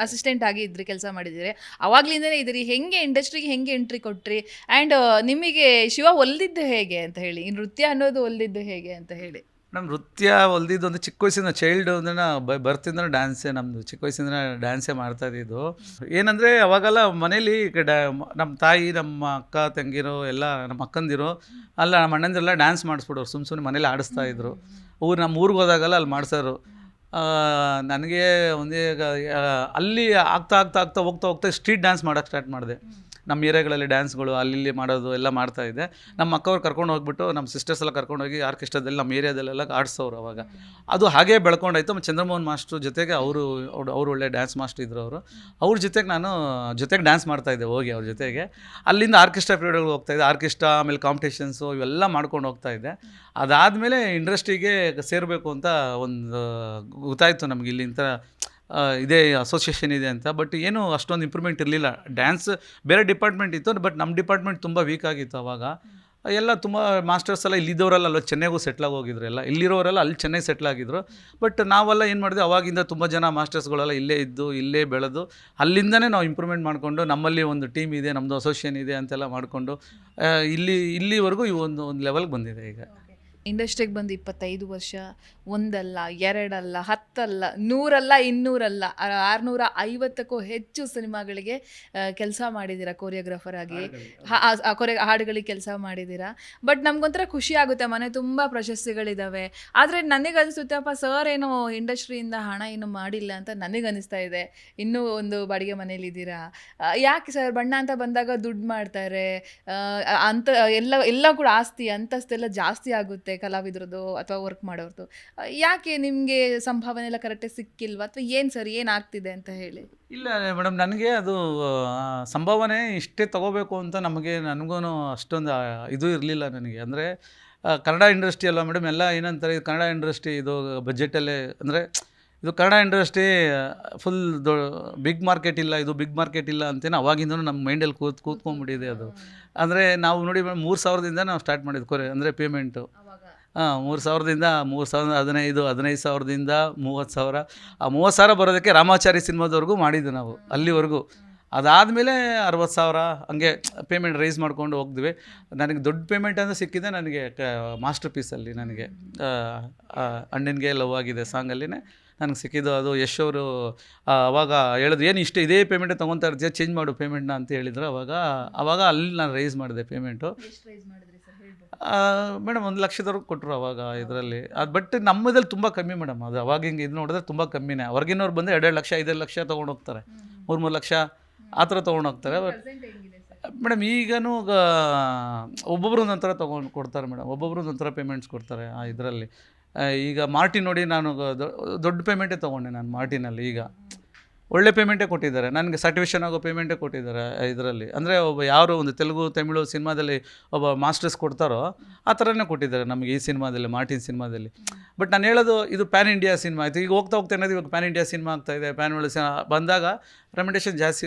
ಅಸಿಸ್ಟೆಂಟ್ ಆಗಿ ಇದ್ರಿ ಕೆಲಸ ಮಾಡಿದ್ದೀರಿ ಅವಾಗ್ಲಿಂದನೇ ಇದ್ರಿ ಹೆಂಗೆ ಇಂಡಸ್ಟ್ರಿಗೆ ಹೆಂಗೆ ಎಂಟ್ರಿ ಕೊಟ್ರಿ? ಆ್ಯಂಡ್ ನಿಮಗೆ ಶಿವ ಒಲ್ದಿದ್ದು ಹೇಗೆ ಅಂತ ಹೇಳಿ ಈ ನೃತ್ಯ ಅನ್ನೋದು ಒಲ್ದಿದ್ದು ಹೇಗೆ ಅಂತ ಹೇಳಿ. ಮೇಡಮ್ ನೃತ್ಯ ಹೊಲ್ದಿದ್ದು ಒಂದು ಚಿಕ್ಕ ವಯಸ್ಸಿಂದ ಚೈಲ್ಡ್ ಅಂದ್ರೆ ಬರ್ತಿಂದ ಡ್ಯಾನ್ಸೇ ನಮ್ಮದು ಚಿಕ್ಕ ವಯಸ್ಸಿಂದ ಡ್ಯಾನ್ಸೇ ಮಾಡ್ತಾ ಇದ್ದಿದ್ದು. ಏನಂದರೆ ಅವಾಗೆಲ್ಲ ಮನೇಲಿ ನಮ್ಮ ತಾಯಿ, ನಮ್ಮ ಅಕ್ಕ, ತಂಗಿರು, ಎಲ್ಲ ನಮ್ಮ ಅಕ್ಕಂದಿರು ಅಲ್ಲ, ನಮ್ಮ ಅಣ್ಣಂದಿರೆಲ್ಲ ಡ್ಯಾನ್ಸ್ ಮಾಡಿಸ್ಬಿಡೋರು ಸುಮ್ಮ ಸುಮ್ಮನೆ ಮನೇಲಿ ಆಡಿಸ್ತಾ ಇದ್ರು. ಊರು ನಮ್ಮ ಊರಿಗೆ ಹೋದಾಗೆಲ್ಲ ಅಲ್ಲಿ ಮಾಡಿಸೋರು. ನನಗೆ ಒಂದೇ ಅಲ್ಲಿ ಆಗ್ತಾ ಆಗ್ತಾ ಆಗ್ತಾ ಹೋಗ್ತಾ ಹೋಗ್ತಾ ಸ್ಟ್ರೀಟ್ ಡ್ಯಾನ್ಸ್ ಮಾಡೋಕ್ಕೆ ಸ್ಟಾರ್ಟ್ ಮಾಡಿದೆ. ನಮ್ಮ ಏರಿಯಾಗಳಲ್ಲಿ ಡ್ಯಾನ್ಸ್ಗಳು ಅಲ್ಲಿ ಮಾಡೋದು ಎಲ್ಲ ಮಾಡ್ತಾ ಇದ್ದೆ ನಮ್ಮ ಅಕ್ಕವ್ರು ಕರ್ಕೊಂಡು ಹೋಗ್ಬಿಟ್ಟು ನಮ್ಮ ಸಿಸ್ಟರ್ಸ್ ಎಲ್ಲ ಕರ್ಕೊಂಡು ಹೋಗಿ ಆರ್ಕೆಸ್ಟ್ರಾದಲ್ಲಿ ನಮ್ಮ ಏರಿಯಾದಲ್ಲೆಲ್ಲ ಆಡಿಸೋರು ಅವಾಗ. ಅದು ಹಾಗೇ ಬೆಳ್ಕೊಂಡಾಯ್ತು. ಮತ್ತು ಚಂದ್ರಮೋಹನ್ ಮಾಸ್ಟ್ರು ಜೊತೆಗೆ ಅವರು ಅವ್ರು ಒಳ್ಳೆ ಡ್ಯಾನ್ಸ್ ಮಾಸ್ಟರ್ ಇದ್ರು ಅವರು. ಅವ್ರ ಜೊತೆಗೆ ನಾನು ಜೊತೆಗೆ ಡ್ಯಾನ್ಸ್ ಮಾಡ್ತಾ ಇದ್ದೆ ಹೋಗಿ ಅವ್ರ ಜೊತೆಗೆ. ಅಲ್ಲಿಂದ ಆರ್ಕೆಸ್ಟ್ರಾ ಪೀರಿಯಡ್ಗಳು ಹೋಗ್ತಾ ಇದ್ದೆ ಆರ್ಕೆಸ್ಟ್ರಾ ಆಮೇಲೆ ಕಾಂಪಿಟೇಷನ್ಸು ಇವೆಲ್ಲ ಮಾಡ್ಕೊಂಡು ಹೋಗ್ತಾ ಇದ್ದೆ ಅದಾದಮೇಲೆ ಇಂಡಸ್ಟ್ರಿಗೆ ಸೇರಬೇಕು ಅಂತ ಒಂದು ಗೊತ್ತಾಯಿತು ನಮಗೆ ಇಲ್ಲಿ ಇಂಥ ಆ, ಇದೇ ಅಸೋಸಿಯೇಷನ್ ಇದೆ ಅಂತ. ಬಟ್ ಏನು ಅಷ್ಟೊಂದು ಇಂಪ್ರೂವ್ಮೆಂಟ್ ಇರಲಿಲ್ಲ. ಡ್ಯಾನ್ಸ್ ಬೇರೆ ಡಿಪಾರ್ಟ್ಮೆಂಟ್ ಇತ್ತು ಬಟ್ ನಮ್ಮ ಡಿಪಾರ್ಟ್ಮೆಂಟ್ ತುಂಬ ವೀಕ್ ಆಗಿತ್ತು ಅವಾಗ. ಎಲ್ಲ ತುಂಬ ಮಾಸ್ಟರ್ಸ್ ಎಲ್ಲ ಇಲ್ಲಿದ್ದವರೆಲ್ಲ ಅಲ್ಲ ಚೆನ್ನೈಗೂ ಸೆಟ್ಲಾಗಿ ಹೋಗಿದ್ರು ಎಲ್ಲ. ಇಲ್ಲಿರೋರೆಲ್ಲ ಅಲ್ಲಿ ಚೆನ್ನೈ ಸೆಟ್ಲ್ ಆಗಿದ್ರು. ಬಟ್ ನಾವೆಲ್ಲ ಏನು ಮಾಡಿದ್ವಿ, ಅವಾಗಿಂದ ತುಂಬ ಜನ ಮಾಸ್ಟರ್ಸ್ಗಳೆಲ್ಲ ಇಲ್ಲೇ ಇದ್ದು, ಇಲ್ಲೇ ಬೆಳೆದು, ಅಲ್ಲಿಂದನೇ ನಾವು ಇಂಪ್ರೂವ್ಮೆಂಟ್ ಮಾಡಿಕೊಂಡು, ನಮ್ಮಲ್ಲಿ ಒಂದು ಟೀಮ್ ಇದೆ ನಮ್ಮದು ಅಸೋಸಿಯೇಷನ್ ಇದೆ ಅಂತೆಲ್ಲ ಮಾಡಿಕೊಂಡು ಇಲ್ಲಿ, ಇಲ್ಲಿವರೆಗೂ ಈ ಒಂದು ಒಂದು ಲೆವೆಲ್ಗೆ ಬಂದಿದೆ ಈಗ. ಇಂಡಸ್ಟ್ರಿಗೆ ಬಂದು ಇಪ್ಪತ್ತೈದು ವರ್ಷ ಒಂದಲ್ಲ ಎರಡಲ್ಲ ಹತ್ತಲ್ಲ ನೂರಲ್ಲ ಇನ್ನೂರಲ್ಲ ಆರುನೂರ ಐವತ್ತಕ್ಕೂ ಹೆಚ್ಚು ಸಿನಿಮಾಗಳಿಗೆ ಕೆಲಸ ಮಾಡಿದ್ದೀರಾ ಕೊರಿಯೋಗ್ರಾಫರ್ ಆಗಿ? ಕೊರಿಯೋ ಹಾಡುಗಳಿಗೆ ಕೆಲಸ ಮಾಡಿದ್ದೀರಾ? ಬಟ್ ನಮಗೊಂಥರ ಖುಷಿ ಆಗುತ್ತೆ ಮನೆ ತುಂಬ ಪ್ರಶಸ್ತಿಗಳಿದ್ದಾವೆ ಆದರೆ ನನಗೆ ಅನಿಸುತ್ತಪ್ಪ ಸರ್ ಏನೋ ಇಂಡಸ್ಟ್ರಿಯಿಂದ ಹಣ ಏನು ಮಾಡಿಲ್ಲ ಅಂತ ನನಗೆ ಅನಿಸ್ತಾ ಇದೆ. ಇನ್ನೂ ಒಂದು ಬಾಡಿಗೆ ಮನೇಲಿದ್ದೀರಾ ಯಾಕೆ ಸರ್ ಬಣ್ಣ ಅಂತ ಬಂದಾಗ ದುಡ್ಡು ಮಾಡ್ತಾರೆ. ಅಂತ ಎಲ್ಲ ಎಲ್ಲ ಕೂಡ ಆಸ್ತಿ ಅಂತಸ್ತೆಲ್ಲ ಜಾಸ್ತಿ ಆಗುತ್ತೆ. ಕಲಾವಿದ್ರದ್ದು ಅಥವಾ ವರ್ಕ್ ಮಾಡೋರ್ದು. ಯಾಕೆ ನಿಮಗೆ ಸಂಭಾವನೆ ಎಲ್ಲ ಕರೆಕ್ಟಾಗಿ ಸಿಕ್ಕಿಲ್ವಾ? ಅಥವಾ ಏನು ಸರ್ ಏನಾಗ್ತಿದೆ ಅಂತ ಹೇಳಿ? ಇಲ್ಲ ಮೇಡಮ್ ನನಗೆ ಅದು ಸಂಭಾವನೆ ಇಷ್ಟೇ ತಗೋಬೇಕು ಅಂತ ನಮಗೆ ನನಗೂ ಅಷ್ಟೊಂದು ಇದು ಇರಲಿಲ್ಲ ನನಗೆ. ಅಂದರೆ ಕನ್ನಡ ಇಂಡಸ್ಟ್ರಿ ಅಲ್ಲ ಮೇಡಮ್ ಎಲ್ಲ ಏನಂತಾರೆ ಇದು ಕನ್ನಡ ಇಂಡಸ್ಟ್ರಿ ಇದು ಬಜೆಟಲ್ಲೇ ಅಂದರೆ ಇದು ಕನ್ನಡ ಇಂಡಸ್ಟ್ರಿ ಫುಲ್ ದೊ ಬಿಗ್ ಮಾರ್ಕೆಟ್ ಇಲ್ಲ ಇದು ಬಿಗ್ ಮಾರ್ಕೆಟ್ ಇಲ್ಲ ಅಂತೇನು ಅವಾಗಿಂದನೂ ನಮ್ಮ ಮೈಂಡಲ್ಲಿ ಕೂತ್ ಕೂತ್ಕೊಂಡ್ಬಿಟ್ಟಿದೆ ಅದು. ಅಂದರೆ ನಾವು ನೋಡಿ ಮೇಡಮ್ ಮೂರು ಸಾವಿರದಿಂದ ನಾವು ಸ್ಟಾರ್ಟ್ ಮಾಡಿದ್ದು ಕೊರೆ ಅಂದರೆ ಪೇಮೆಂಟು ಹಾಂ ಮೂರು ಸಾವಿರದಿಂದ ಮೂರು ಸಾವಿರದ ಹದಿನೈದು ಹದಿನೈದು ಸಾವಿರದಿಂದ ಮೂವತ್ತು ಸಾವಿರ. ಆ ಮೂವತ್ತು ಸಾವಿರ ಬರೋದಕ್ಕೆ ರಾಮಾಚಾರಿ ಸಿನಿಮಾದವರೆಗೂ ಮಾಡಿದ್ದು ನಾವು, ಅಲ್ಲಿವರೆಗೂ. ಅದಾದಮೇಲೆ ಅರವತ್ತು ಸಾವಿರ ಹಂಗೆ ಪೇಮೆಂಟ್ ರೈಸ್ ಮಾಡ್ಕೊಂಡು ಹೋಗ್ದ್ವಿ. ನನಗೆ ದೊಡ್ಡ ಪೇಮೆಂಟ್ ಅಂದರೆ ಸಿಕ್ಕಿದೆ ನನಗೆ ಮಾಸ್ಟರ್ ಪೀಸಲ್ಲಿ ನನಗೆ. ಅಣ್ಣನಿಗೆ ಲವ್ ಆಗಿದೆ ಸಾಂಗಲ್ಲಿನೇ ನನಗೆ ಸಿಕ್ಕಿದ್ದು ಅದು ಯಶ್ ಅವರು ಅವಾಗ ಹೇಳಿದ್ರು ಏನು ಇಷ್ಟು ಇದೇ ಪೇಮೆಂಟ್ ತೊಗೊತಾ ಇರ್ತೀಯ ಚೇಂಜ್ ಮಾಡು ಪೇಮೆಂಟ್ನ ಅಂತ ಹೇಳಿದ್ರು ಅವಾಗ. ಅವಾಗ ಅಲ್ಲಿ ನಾನು ರೈಸ್ ಮಾಡಿದೆ ಪೇಮೆಂಟು ಮೇಡಮ್, ಒಂದು ಲಕ್ಷದವ್ರಿಗೆ ಕೊಟ್ಟರು ಅವಾಗ ಇದರಲ್ಲಿ. ಅದು ಬಟ್ ನಮ್ಮದಲ್ಲಿ ತುಂಬ ಕಮ್ಮಿ ಮೇಡಮ್ ಅದು. ಅವಾಗ ಹಿಂಗೆ ಇದು ನೋಡಿದ್ರೆ ತುಂಬ ಕಮ್ಮಿನೇ. ಹೊರಗಿನವ್ರು ಬಂದರೆ ಎರಡು ಲಕ್ಷ ಐದೈದು ಲಕ್ಷ ತೊಗೊಂಡು ಹೋಗ್ತಾರೆ. ಮೂರು ಮೂರು ಲಕ್ಷ ಆ ಥರ ತೊಗೊಂಡು ಹೋಗ್ತಾರೆ. ಮೇಡಮ್, ಈಗನೂ ಒಬ್ಬೊಬ್ರು ಒಂಥರ ತೊಗೊಂಡು ಕೊಡ್ತಾರೆ ಮೇಡಮ್. ಒಬ್ಬೊಬ್ರು ಒಂಥರ ಪೇಮೆಂಟ್ಸ್ ಕೊಡ್ತಾರೆ ಆ ಇದರಲ್ಲಿ. ಈಗ ಮಾರ್ಟಿನ್ ನೋಡಿ ನಾನು ದೊಡ್ಡ ಪೇಮೆಂಟೇ ತೊಗೊಂಡೆ ನಾನು ಮಾರ್ಟಿನಲ್ಲಿ ಈಗ. ಒಳ್ಳೆ ಪೇಮೆಂಟೇ ಕೊಟ್ಟಿದ್ದಾರೆ. ನನಗೆ ಸರ್ಟಿಫಿಕೇಷನ್ ಆಗೋ ಪೇಮೆಂಟೇ ಕೊಟ್ಟಿದ್ದಾರೆ ಇದರಲ್ಲಿ. ಅಂದರೆ ಒಬ್ಬ ಯಾರು ಒಂದು ತೆಲುಗು, ತಮಿಳು ಸಿನಿಮಾದಲ್ಲಿ ಒಬ್ಬ ಮಾಸ್ಟರ್ಸ್ ಕೊಡ್ತಾರೋ ಆ ಥರನೇ ಕೊಟ್ಟಿದ್ದಾರೆ ನಮಗೆ ಈ ಸಿನಿಮಾದಲ್ಲಿ, ಮಾರ್ಟಿನ್ ಸಿನಿಮಾದಲ್ಲಿ. ಬಟ್ ನಾನು ಹೇಳೋದು ಇದು ಪ್ಯಾನ್ ಇಂಡಿಯಾ ಸಿನಿಮಾ ಆಯಿತು ಈಗ ಹೋಗ್ತಾ ಹೋಗ್ತಾ ಏನಾದ್ರು ಇವಾಗ ಪ್ಯಾನ್ ಇಂಡಿಯಾ ಸಿನಿಮಾ ಆಗ್ತಾಯಿದೆ ಪ್ಯಾನ್ ಒಳ್ಳೆ ಸಿನಿಮಾ ಬಂದಾಗ ರೆಮೆಂಡೇಷನ್ ಜಾಸ್ತಿ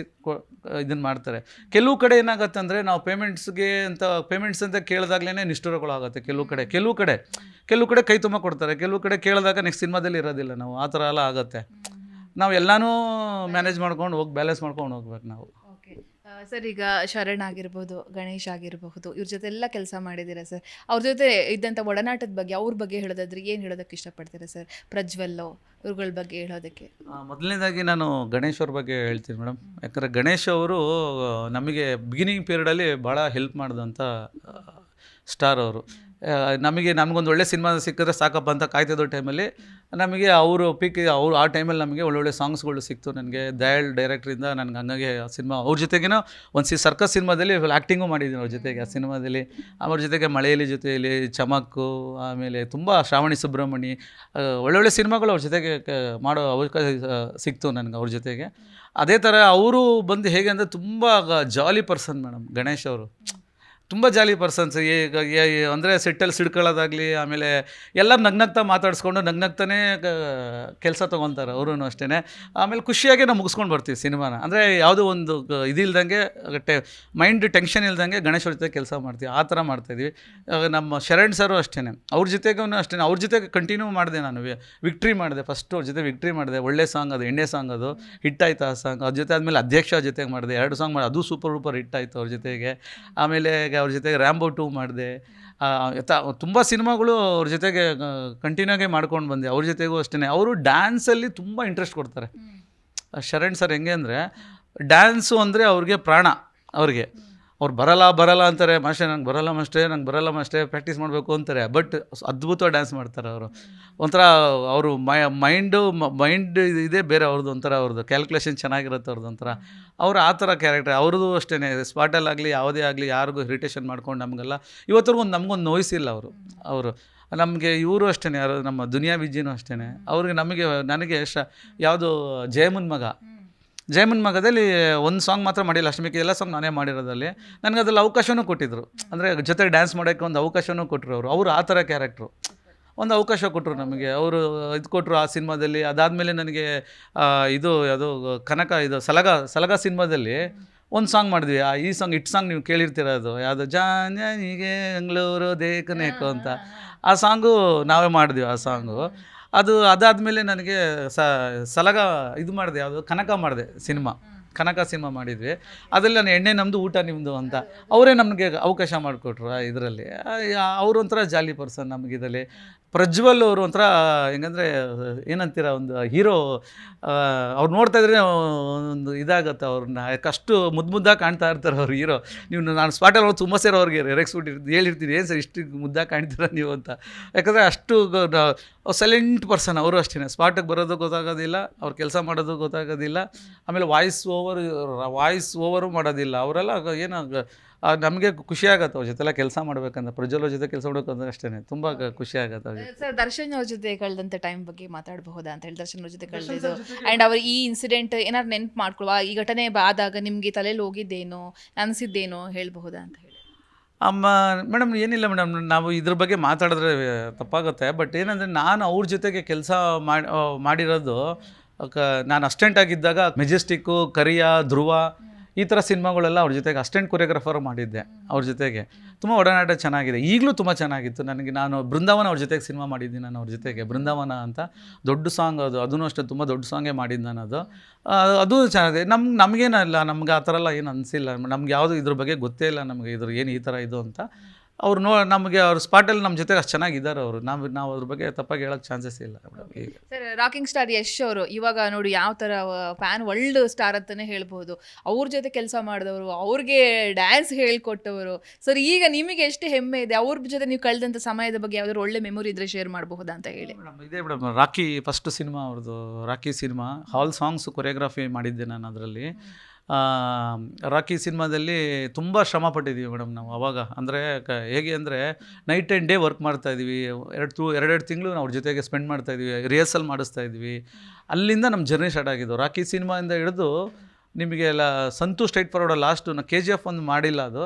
ಇದನ್ನು ಮಾಡ್ತಾರೆ. ಕೆಲವು ಕಡೆ ಏನಾಗುತ್ತೆ ಅಂದರೆ ನಾವು ಪೇಮೆಂಟ್ಸ್ಗೆ ಅಂತ ಪೇಮೆಂಟ್ಸ್ ಅಂತ ಕೇಳಿದಾಗಲೇ ನಿಷ್ಠುರಗಳಾಗುತ್ತೆ ಕೆಲವು ಕಡೆ. ಕೆಲವು ಕಡೆ ಕೆಲವು ಕಡೆ ಕೈ ತುಂಬ ಕೊಡ್ತಾರೆ. ಕೆಲವು ಕಡೆ ಕೇಳಿದಾಗ ನೆಕ್ಸ್ಟ್ ಸಿನಿಮಾದಲ್ಲಿ ಇರೋದಿಲ್ಲ ನಾವು. ಆ ಥರ ಎಲ್ಲ ಆಗುತ್ತೆ. ನಾವು ಎಲ್ಲನೂ ಮ್ಯಾನೇಜ್ ಮಾಡ್ಕೊಂಡು ಹೋಗಿ ಬ್ಯಾಲೆನ್ಸ್ ಮಾಡ್ಕೊಂಡು ಹೋಗ್ಬೇಕು ನಾವು. ಓಕೆ ಸರ್ ಈಗ ಶರಣ್ ಆಗಿರ್ಬೋದು ಗಣೇಶ್ ಆಗಿರಬಹುದು ಇವ್ರ ಜೊತೆ ಎಲ್ಲ ಕೆಲಸ ಮಾಡಿದ್ದೀರಾ ಸರ್ ಅವ್ರ ಜೊತೆ ಇದ್ದಂಥ ಒಡನಾಟದ ಬಗ್ಗೆ ಅವ್ರ ಬಗ್ಗೆ ಹೇಳೋದಾದ್ರೆ ಏನು ಹೇಳೋದಕ್ಕೆ ಇಷ್ಟಪಡ್ತೀರಾ ಸರ್ ಪ್ರಜ್ವಲ್ಲೋ ಇವ್ರುಗಳ ಬಗ್ಗೆ ಹೇಳೋದಕ್ಕೆ. ಮೊದಲನೇದಾಗಿ ನಾನು ಗಣೇಶ್ ಅವ್ರ ಬಗ್ಗೆ ಹೇಳ್ತೀನಿ ಮೇಡಮ್ ಯಾಕಂದರೆ ಗಣೇಶ್ ಅವರು ನಮಗೆ ಬಿಗಿನಿಂಗ್ ಪೀರಿಯಡಲ್ಲಿ ಭಾಳ ಹೆಲ್ಪ್ ಮಾಡಿದಂಥ ಸ್ಟಾರ್ ಅವರು. ನಮಗೆ ನಮಗೊಂದು ಒಳ್ಳೆ ಸಿನಿಮಾ ಸಿಕ್ಕಿದ್ರೆ ಸಾಕಪ್ಪ ಅಂತ ಕಾಯ್ತಿದ್ದೋ ಟೈಮಲ್ಲಿ ನಮಗೆ ಅವರು ಪಿಕ್ ಅವ್ರು ಆ ಟೈಮಲ್ಲಿ ನಮಗೆ ಒಳ್ಳೊಳ್ಳೆ ಸಾಂಗ್ಸ್ಗಳು ಸಿಕ್ತು. ನನಗೆ ದಯಾಳ್ ಡೈರೆಕ್ಟ್ರಿಂದ ನನಗೆ ಹಂಗಾಗಿ ಆ ಸಿನಿಮಾ ಅವ್ರ ಜೊತೆಗೇನೋ ಒಂದು ಸಿ ಸರ್ಕಸ್ ಸಿನಿಮಾದಲ್ಲಿ ಆ್ಯಕ್ಟಿಂಗು ಮಾಡಿದ್ದೀನಿ ಅವ್ರ ಜೊತೆಗೆ ಆ ಸಿನಿಮಾದಲ್ಲಿ. ಅವ್ರ ಜೊತೆಗೆ ಮಳೆಯಲ್ಲಿ ಜೊತೆಯಲ್ಲಿ ಚಮಕ್ಕು, ಆಮೇಲೆ ತುಂಬ ಶ್ರಾವಣಿ ಸುಬ್ರಹ್ಮಣಿ ಒಳ್ಳೊಳ್ಳೆ ಸಿನಿಮಾಗಳು ಅವ್ರ ಜೊತೆಗೆ ಮಾಡೋ ಅವಕಾಶ ಸಿಕ್ತು ನನಗೆ ಅವ್ರ ಜೊತೆಗೆ. ಅದೇ ಥರ ಅವರು ಬಂದು ಹೇಗೆ ಅಂದರೆ ತುಂಬ ಜಾಲಿ ಪರ್ಸನ್ ಮೇಡಮ್ ಗಣೇಶ್ ಅವರು. ತುಂಬ ಜಾಲಿ ಪರ್ಸನ್ಸ್ ಈಗ ಅಂದರೆ ಸಿಟ್ಟಲ್ಲಿ ಸಿಡ್ಕೊಳ್ಳೋದಾಗಲಿ, ಆಮೇಲೆ ಎಲ್ಲ ನಗ್ನಗ್ತಾ ಮಾತಾಡಿಸ್ಕೊಂಡು ನಗ್ನಗ್ತಾನೆ ಕೆಲಸ ತೊಗೊತಾರೆ ಅವರು ಅಷ್ಟೇ ಆಮೇಲೆ ಖುಷಿಯಾಗಿ ನಾವು ಮುಗಿಸ್ಕೊಂಡು ಬರ್ತೀವಿ ಸಿನಿಮಾನ. ಅಂದರೆ ಯಾವುದೋ ಒಂದು ಇದಿಲ್ದಂಗೆ ಟೆ ಮೈಂಡ್ ಟೆನ್ಷನ್ ಇಲ್ದಂಗೆ ಗಣೇಶ್ ಜೊತೆ ಕೆಲಸ ಮಾಡ್ತೀವಿ. ಆ ಥರ ಮಾಡ್ತಾಯಿದ್ವಿ ನಮ್ಮ ಶರಣ್ ಸರು ಅಷ್ಟೇ ಅವ್ರ ಜೊತೆಗೂ ಅಷ್ಟೇ ಅವ್ರ ಜೊತೆಗೆ ಕಂಟಿನ್ಯೂ ಮಾಡಿದೆ ನಾನು. ವಿಕ್ಟ್ರಿ ಮಾಡಿದೆ. ಫಸ್ಟ್ ಅವ್ರ ಜೊತೆ ವಿಕ್ಟ್ರಿ ಮಾಡಿದೆ. ಒಳ್ಳೆ ಸಾಂಗ್ ಅದು ಎಣ್ಣೆ ಸಾಂಗ್ ಅದು. ಹಿಟ್ ಆಯ್ತು ಆ ಸಾಂಗ್ ಅದ್ರ ಜೊತೆ ಆದಮೇಲೆ ಅಧ್ಯಕ್ಷ ಜೊತೆಗೆ ಮಾಡಿದೆ. ಎರಡು ಸಾಂಗ್ ಮಾಡಿ, ಅದು ಸೂಪರ್ ಸೂಪರ್ ಹಿಟ್ ಆಯಿತು ಅವ್ರ ಜೊತೆಗೆ. ಆಮೇಲೆ ಅವ್ರ ಜೊತೆಗೆ ರ್ಯಾಂಬೋ ಟೂ ಮಾಡಿದೆ. ತುಂಬ ಸಿನಿಮಾಗಳು ಅವ್ರ ಜೊತೆಗೆ ಕಂಟಿನ್ಯೂ ಆಗಿ ಮಾಡ್ಕೊಂಡು ಬಂದೆ. ಅವ್ರ ಜೊತೆಗೂ ಅಷ್ಟೇ ಅವರು ಡ್ಯಾನ್ಸಲ್ಲಿ ತುಂಬ ಇಂಟ್ರೆಸ್ಟ್ ಕೊಡ್ತಾರೆ. ಶರಣ್ ಸರ್ ಹೆಂಗೆ ಅಂದರೆ ಡ್ಯಾನ್ಸು ಅಂದರೆ ಅವ್ರಿಗೆ ಪ್ರಾಣ ಅವ್ರಿಗೆ. ಅವ್ರು ಬರಲ್ಲ ಬರಲ್ಲ ಅಂತಾರೆ ಮಾಷೆ ನಂಗೆ ಬರಲ್ಲ ಮಷ್ಟೇ ನಂಗೆ ಬರಲ್ಲ ಮಷ್ಟೇ ಪ್ರಾಕ್ಟೀಸ್ ಮಾಡಬೇಕು ಅಂತಾರೆ. ಬಟ್ ಅದ್ಭುತವಾಗಿ ಡ್ಯಾನ್ಸ್ ಮಾಡ್ತಾರೆ ಅವರು. ಒಂಥರ ಅವರು ಮೈ ಮೈಂಡು ಮೈಂಡ್ ಇದೇ ಬೇರೆ ಅವ್ರದ್ದು ಒಂಥರ ಅವ್ರದ್ದು ಕ್ಯಾಲ್ಕುಲೇಷನ್ ಚೆನ್ನಾಗಿರುತ್ತೆ ಅವ್ರದ್ದು ಒಂಥರ. ಅವ್ರು ಆ ಥರ ಕ್ಯಾರೆಕ್ಟರ್ ಅವ್ರದ್ದು ಅಷ್ಟೇ ಸ್ಪಾಟಲ್ಲಾಗಲಿ ಯಾವುದೇ ಆಗಲಿ, ಯಾರಿಗೂ ಇರಿಟೇಷನ್ ಮಾಡ್ಕೊಂಡು ನಮಗೆಲ್ಲ, ಇವತ್ತರೆಗೂ ಒಂದು ನಮಗೊಂದು ನೋಯಿಸಿಲ್ಲ ಅವರು ಅವರು. ನಮಗೆ ಇವರು ಅಷ್ಟೇ ಯಾರು ನಮ್ಮ ದುನಿಯಾ ವಿಜ್ಜಿನೂ ಅಷ್ಟೇ ಅವ್ರಿಗೆ ನಮಗೆ, ನನಗೆ ಶ, ಯಾವುದು ಜಯಮುನ್ ಮಗ ಜಯಮನ್ ಮಗದಲ್ಲಿ ಒಂದು ಸಾಂಗ್ ಮಾತ್ರ ಮಾಡಿಲ್ಲ ಅಷ್ಟಮಿಕ್ಕೆ ಎಲ್ಲ ಸಾಂಗ್ ನಾನೇ ಮಾಡಿರೋದಲ್ಲಿ. ನನಗೆ ಅದ್ರಲ್ಲಿ ಅವಕಾಶವೂ ಕೊಟ್ಟಿದ್ರು. ಅಂದರೆ ಜೊತೆಗೆ ಡ್ಯಾನ್ಸ್ ಮಾಡೋಕ್ಕೆ ಒಂದು ಅವಕಾಶವೂ ಕೊಟ್ಟರು ಅವರು. ಅವರು ಆ ಥರ ಕ್ಯಾರೆಕ್ಟ್ರು ಒಂದು ಅವಕಾಶ ಕೊಟ್ಟರು ನಮಗೆ. ಅವರು ಇದು ಕೊಟ್ಟರು ಆ ಸಿನಿಮಾದಲ್ಲಿ. ಅದಾದಮೇಲೆ ನನಗೆ ಇದು ಅದು ಕನಕ, ಇದು ಸಲಗ ಸಲಗ ಸಿನಿಮಾದಲ್ಲಿ ಒಂದು ಸಾಂಗ್ ಮಾಡಿದ್ವಿ. ಆ, ಈ ಸಾಂಗ್ ಇಟ್ ಸಾಂಗ್ ನೀವು ಕೇಳಿರ್ತೀರ ಅದು ಯಾವುದು ಜಾನಿಗೆ ಬೆಂಗಳೂರು ದೇಕನೇಕು ಅಂತ. ಆ ಸಾಂಗು ನಾವೇ ಮಾಡಿದ್ವಿ, ಆ ಸಾಂಗು ಅದು ಅದಾದಮೇಲೆ ನನಗೆ ಸ, ಸಲಗ ಇದು ಮಾಡಿದೆ, ಯಾವುದು, ಕನಕ ಮಾಡಿದೆ ಸಿನಿಮಾ. ಕನಕ ಸಿನಿಮಾ ಮಾಡಿದ್ವಿ. ಅದರಲ್ಲಿ ನಾನು ಎಣ್ಣೆ ನಮ್ಮದು ಊಟ ನಿಮ್ಮದು ಅಂತ. ಅವರೇ ನಮಗೆ ಅವಕಾಶ ಮಾಡಿಕೊಟ್ರು ಇದರಲ್ಲಿ. ಅವರೊಂಥರ ಜಾಲಿ ಪರ್ಸನ್ ನಮಗೆ ಇದರಲ್ಲಿ. ಪ್ರಜ್ವಲ್ ಅವರು ಒಂಥರ, ಹೆಂಗಂದರೆ, ಏನಂತೀರ, ಒಂದು ಹೀರೋ ಅವ್ರು ನೋಡ್ತಾ ಇದ್ರೆ ಒಂದು ಇದಾಗುತ್ತೆ ಅವ್ರನ್ನ ಯಾಕಷ್ಟು ಮುದ್ದು ಮುದ್ದಾಗಿ ಕಾಣ್ತಾ ಇರ್ತಾರೆ ಅವ್ರು ಹೀರೋ. ನೀವು ನಾನು ಸ್ಪಾಟಲ್ಲಿ ಅವ್ರು ತುಂಬ ಸೇರಿ ಅವ್ರಿಗೆ ರೆಕ್ಸ್ಬಿಟ್ಟು ಹೇಳಿರ್ತೀನಿ ಏನು ಸರ್ ಇಷ್ಟು ಮುದ್ದಾಗಿ ಕಾಣ್ತೀರ ನೀವು ಅಂತ? ಯಾಕಂದರೆ ಅಷ್ಟು ಸೈಲೆಂಟ್ ಪರ್ಸನ್ ಅವರು ಅಷ್ಟೇ ಸ್ಪಾಟಿಗೆ ಬರೋದು ಗೊತ್ತಾಗೋದಿಲ್ಲ, ಅವ್ರು ಕೆಲಸ ಮಾಡೋದು ಗೊತ್ತಾಗೋದಿಲ್ಲ. ಆಮೇಲೆ ವಾಯ್ಸ್ ಓವರ್ ವಾಯ್ಸ್ ಓವರು ಮಾಡೋದಿಲ್ಲ. ಅವರೆಲ್ಲ ಏನೋ ನಮಗೆ ಖುಷಿ ಆಗುತ್ತೆ ಅವ್ರ ಜೊತೆಲ್ಲ ಕೆಲಸ ಮಾಡ್ಬೇಕಂದ್ರೆ ಪ್ರಜ್ವಲ್ ಅವ್ರ ಜೊತೆ ಕೆಲಸ ಮಾಡ್ಬೇಕಂದ್ರೆ ಅಷ್ಟೇ ತುಂಬ ಖುಷಿ ಆಗತ್ತೆ ಅವ್ರಿಗೆ ಜೊತೆ. ಸರ್ ದರ್ಶನ್ ಅವ್ರ ಜೊತೆ ಕಳೆದಂಥ ಟೈಮ್ ಬಗ್ಗೆ ಮಾತಾಡಬಹುದಾ ಅಂತ ಹೇಳಿ ದರ್ಶನ್ ಅವ್ರ ಜೊತೆ ಕಳೆದಿದ್ದು. ಆ್ಯಂಡ್ ಅವ್ರ ಈ ಇನ್ಸಿಡೆಂಟ್ ಏನಾದ್ರು ನೆನ್ಪು ಮಾಡ್ಕೊಳ್ವಾ? ಈ ಘಟನೆ ಆದಾಗ ನಿಮಗೆ ತಲೆಯಲ್ಲಿ ಹೋಗಿದ್ದೇನೋ ಅನಿಸಿದ್ದೇನೋ ಹೇಳಬಹುದಾ ಅಂತ ಹೇಳಿ. ಅಮ್ಮ ಮೇಡಮ್ ಏನಿಲ್ಲ ಮೇಡಮ್ ನಾವು ಇದ್ರ ಬಗ್ಗೆ ಮಾತಾಡಿದ್ರೆ ತಪ್ಪಾಗುತ್ತೆ. ಬಟ್ ಏನಂದರೆ ನಾನು ಅವ್ರ ಜೊತೆಗೆ ಕೆಲಸ ಮಾಡಿ ಮಾಡಿರೋದು ಕ- ನಾನು ಅಸ್ಟೆಂಟ್ ಆಗಿದ್ದಾಗ ಮೆಜೆಸ್ಟಿಕ್ಕು ಕರಿಯ ಧ್ರುವ ಈ ಥರ ಸಿನಿಮಾಗಳೆಲ್ಲ ಅವ್ರ ಜೊತೆಗೆ ಅಸ್ಟೆಂಟ್ ಕೊರಿಯೋಗ್ರಾಫರ್ ಮಾಡಿದ್ದೆ ಅವ್ರ ಜೊತೆಗೆ. ತುಂಬ ಒಡನಾಟ ಚೆನ್ನಾಗಿದೆ. ಈಗಲೂ ತುಂಬ ಚೆನ್ನಾಗಿತ್ತು. ನನಗೆ ನಾನು ಬೃಂದಾವನ ಅವ್ರ ಜೊತೆಗೆ ಸಿನಿಮಾ ಮಾಡಿದ್ದೀನಿ ನಾನು ಅವ್ರ ಜೊತೆಗೆ. ಬೃಂದಾವನ ಅಂತ ದೊಡ್ಡ ಸಾಂಗ್ ಅದು. ಅದೂ ಅಷ್ಟೇ ತುಂಬ ದೊಡ್ಡ ಸಾಂಗೇ ಮಾಡಿದ್ದು ನಾನು ಅದು. ಅದು ಚೆನ್ನಾಗಿದೆ. ನಮ್ಗೆ ನಮಗೇನಲ್ಲ, ನಮ್ಗೆ ಆ ಥರ ಎಲ್ಲ ಏನು ಅನಿಸಿಲ್ಲ. ನಮ್ಗೆ ಯಾವುದು ಇದ್ರ ಬಗ್ಗೆ ಗೊತ್ತೇ ಇಲ್ಲ ನಮಗೆ. ಇದ್ರ ಏನು ಈ ಥರ ಇದು ಅಂತ. ಅವ್ರು ನೋ ನಮಗೆ ಅವ್ರ ಸ್ಪಾಟಲ್ಲಿ ನಮ್ಮ ಜೊತೆಗೆ ಅಷ್ಟು ಚೆನ್ನಾಗಿದ್ದಾರೆ ಅವರು. ನಾವು ನಾವು ಅದ್ರ ಬಗ್ಗೆ ತಪ್ಪಾಗಿ ಹೇಳೋಕ್ಕೆ ಚಾನ್ಸಸ್ ಇಲ್ಲ. ಈಗ ಸರ್ ರಾಕಿಂಗ್ ಸ್ಟಾರ್ ಯಶ್ ಅವರು ಇವಾಗ ನೋಡಿ ಯಾವ ಥರ ಫ್ಯಾನ್ ವರ್ಲ್ಡ್ ಸ್ಟಾರ್ ಅಂತಲೇ ಹೇಳ್ಬೋದು ಅವ್ರ ಜೊತೆ ಕೆಲಸ ಮಾಡಿದವರು ಅವ್ರಿಗೆ ಡ್ಯಾನ್ಸ್ ಹೇಳ್ಕೊಟ್ಟವರು. ಸರ್ ಈಗ ನಿಮಗೆ ಎಷ್ಟು ಹೆಮ್ಮೆ ಇದೆ? ಅವ್ರ ಜೊತೆ ನೀವು ಕಳೆದಂಥ ಸಮಯದ ಬಗ್ಗೆ ಯಾವ್ದಾದ್ರು ಒಳ್ಳೆ ಮೆಮೊರಿ ಇದ್ರೆ ಶೇರ್ ಮಾಡಬಹುದಾ ಅಂತ ಹೇಳಿ. ಮೇಡಮ್ ಇದೇ ಮೇಡಮ್ ರಾಕಿ ಫಸ್ಟ್ ಸಿನಿಮಾ ಅವ್ರದ್ದು Rocky cinema hall songs choreography ಮಾಡಿದ್ದೆ ನಾನು ಅದರಲ್ಲಿ. ರಾಕಿ ಸಿನಿಮಾದಲ್ಲಿ ತುಂಬ ಶ್ರಮ ಪಟ್ಟಿದ್ದೀವಿ ಮೇಡಮ್ ನಾವು ಅವಾಗ. ಅಂದರೆ ಕ, ಹೇಗೆ ಅಂದರೆ ನೈಟ್ ಆ್ಯಂಡ್ ಡೇ ವರ್ಕ್ ಮಾಡ್ತಾ ಇದ್ವಿ. ಎರಡು ತು, ಎರಡೆರಡು ತಿಂಗಳು ನಾವು ಅವ್ರ ಜೊತೆಗೆ ಸ್ಪೆಂಡ್ ಮಾಡ್ತಾ ಇದ್ವಿ ರಿಹರ್ಸಲ್ ಮಾಡಿಸ್ತಾ ಇದ್ವಿ. ಅಲ್ಲಿಂದ ನಮ್ಮ ಜರ್ನಿ ಸ್ಟಾರ್ಟ್ ಆಗಿದ್ದು. ರಾಕಿ ಸಿನಿಮಾಯಿಂದ ಹಿಡಿದು ನಿಮಗೆ ಎಲ್ಲ ಸಂತು ಸ್ಟ್ರೈಟ್ ಫಾರ್ವರ್ಡ್ ಲಾಸ್ಟು ನಾನು ಕೆ ಜಿ ಎಫ್ ಒಂದು ಮಾಡಿಲ್ಲ ಅದು.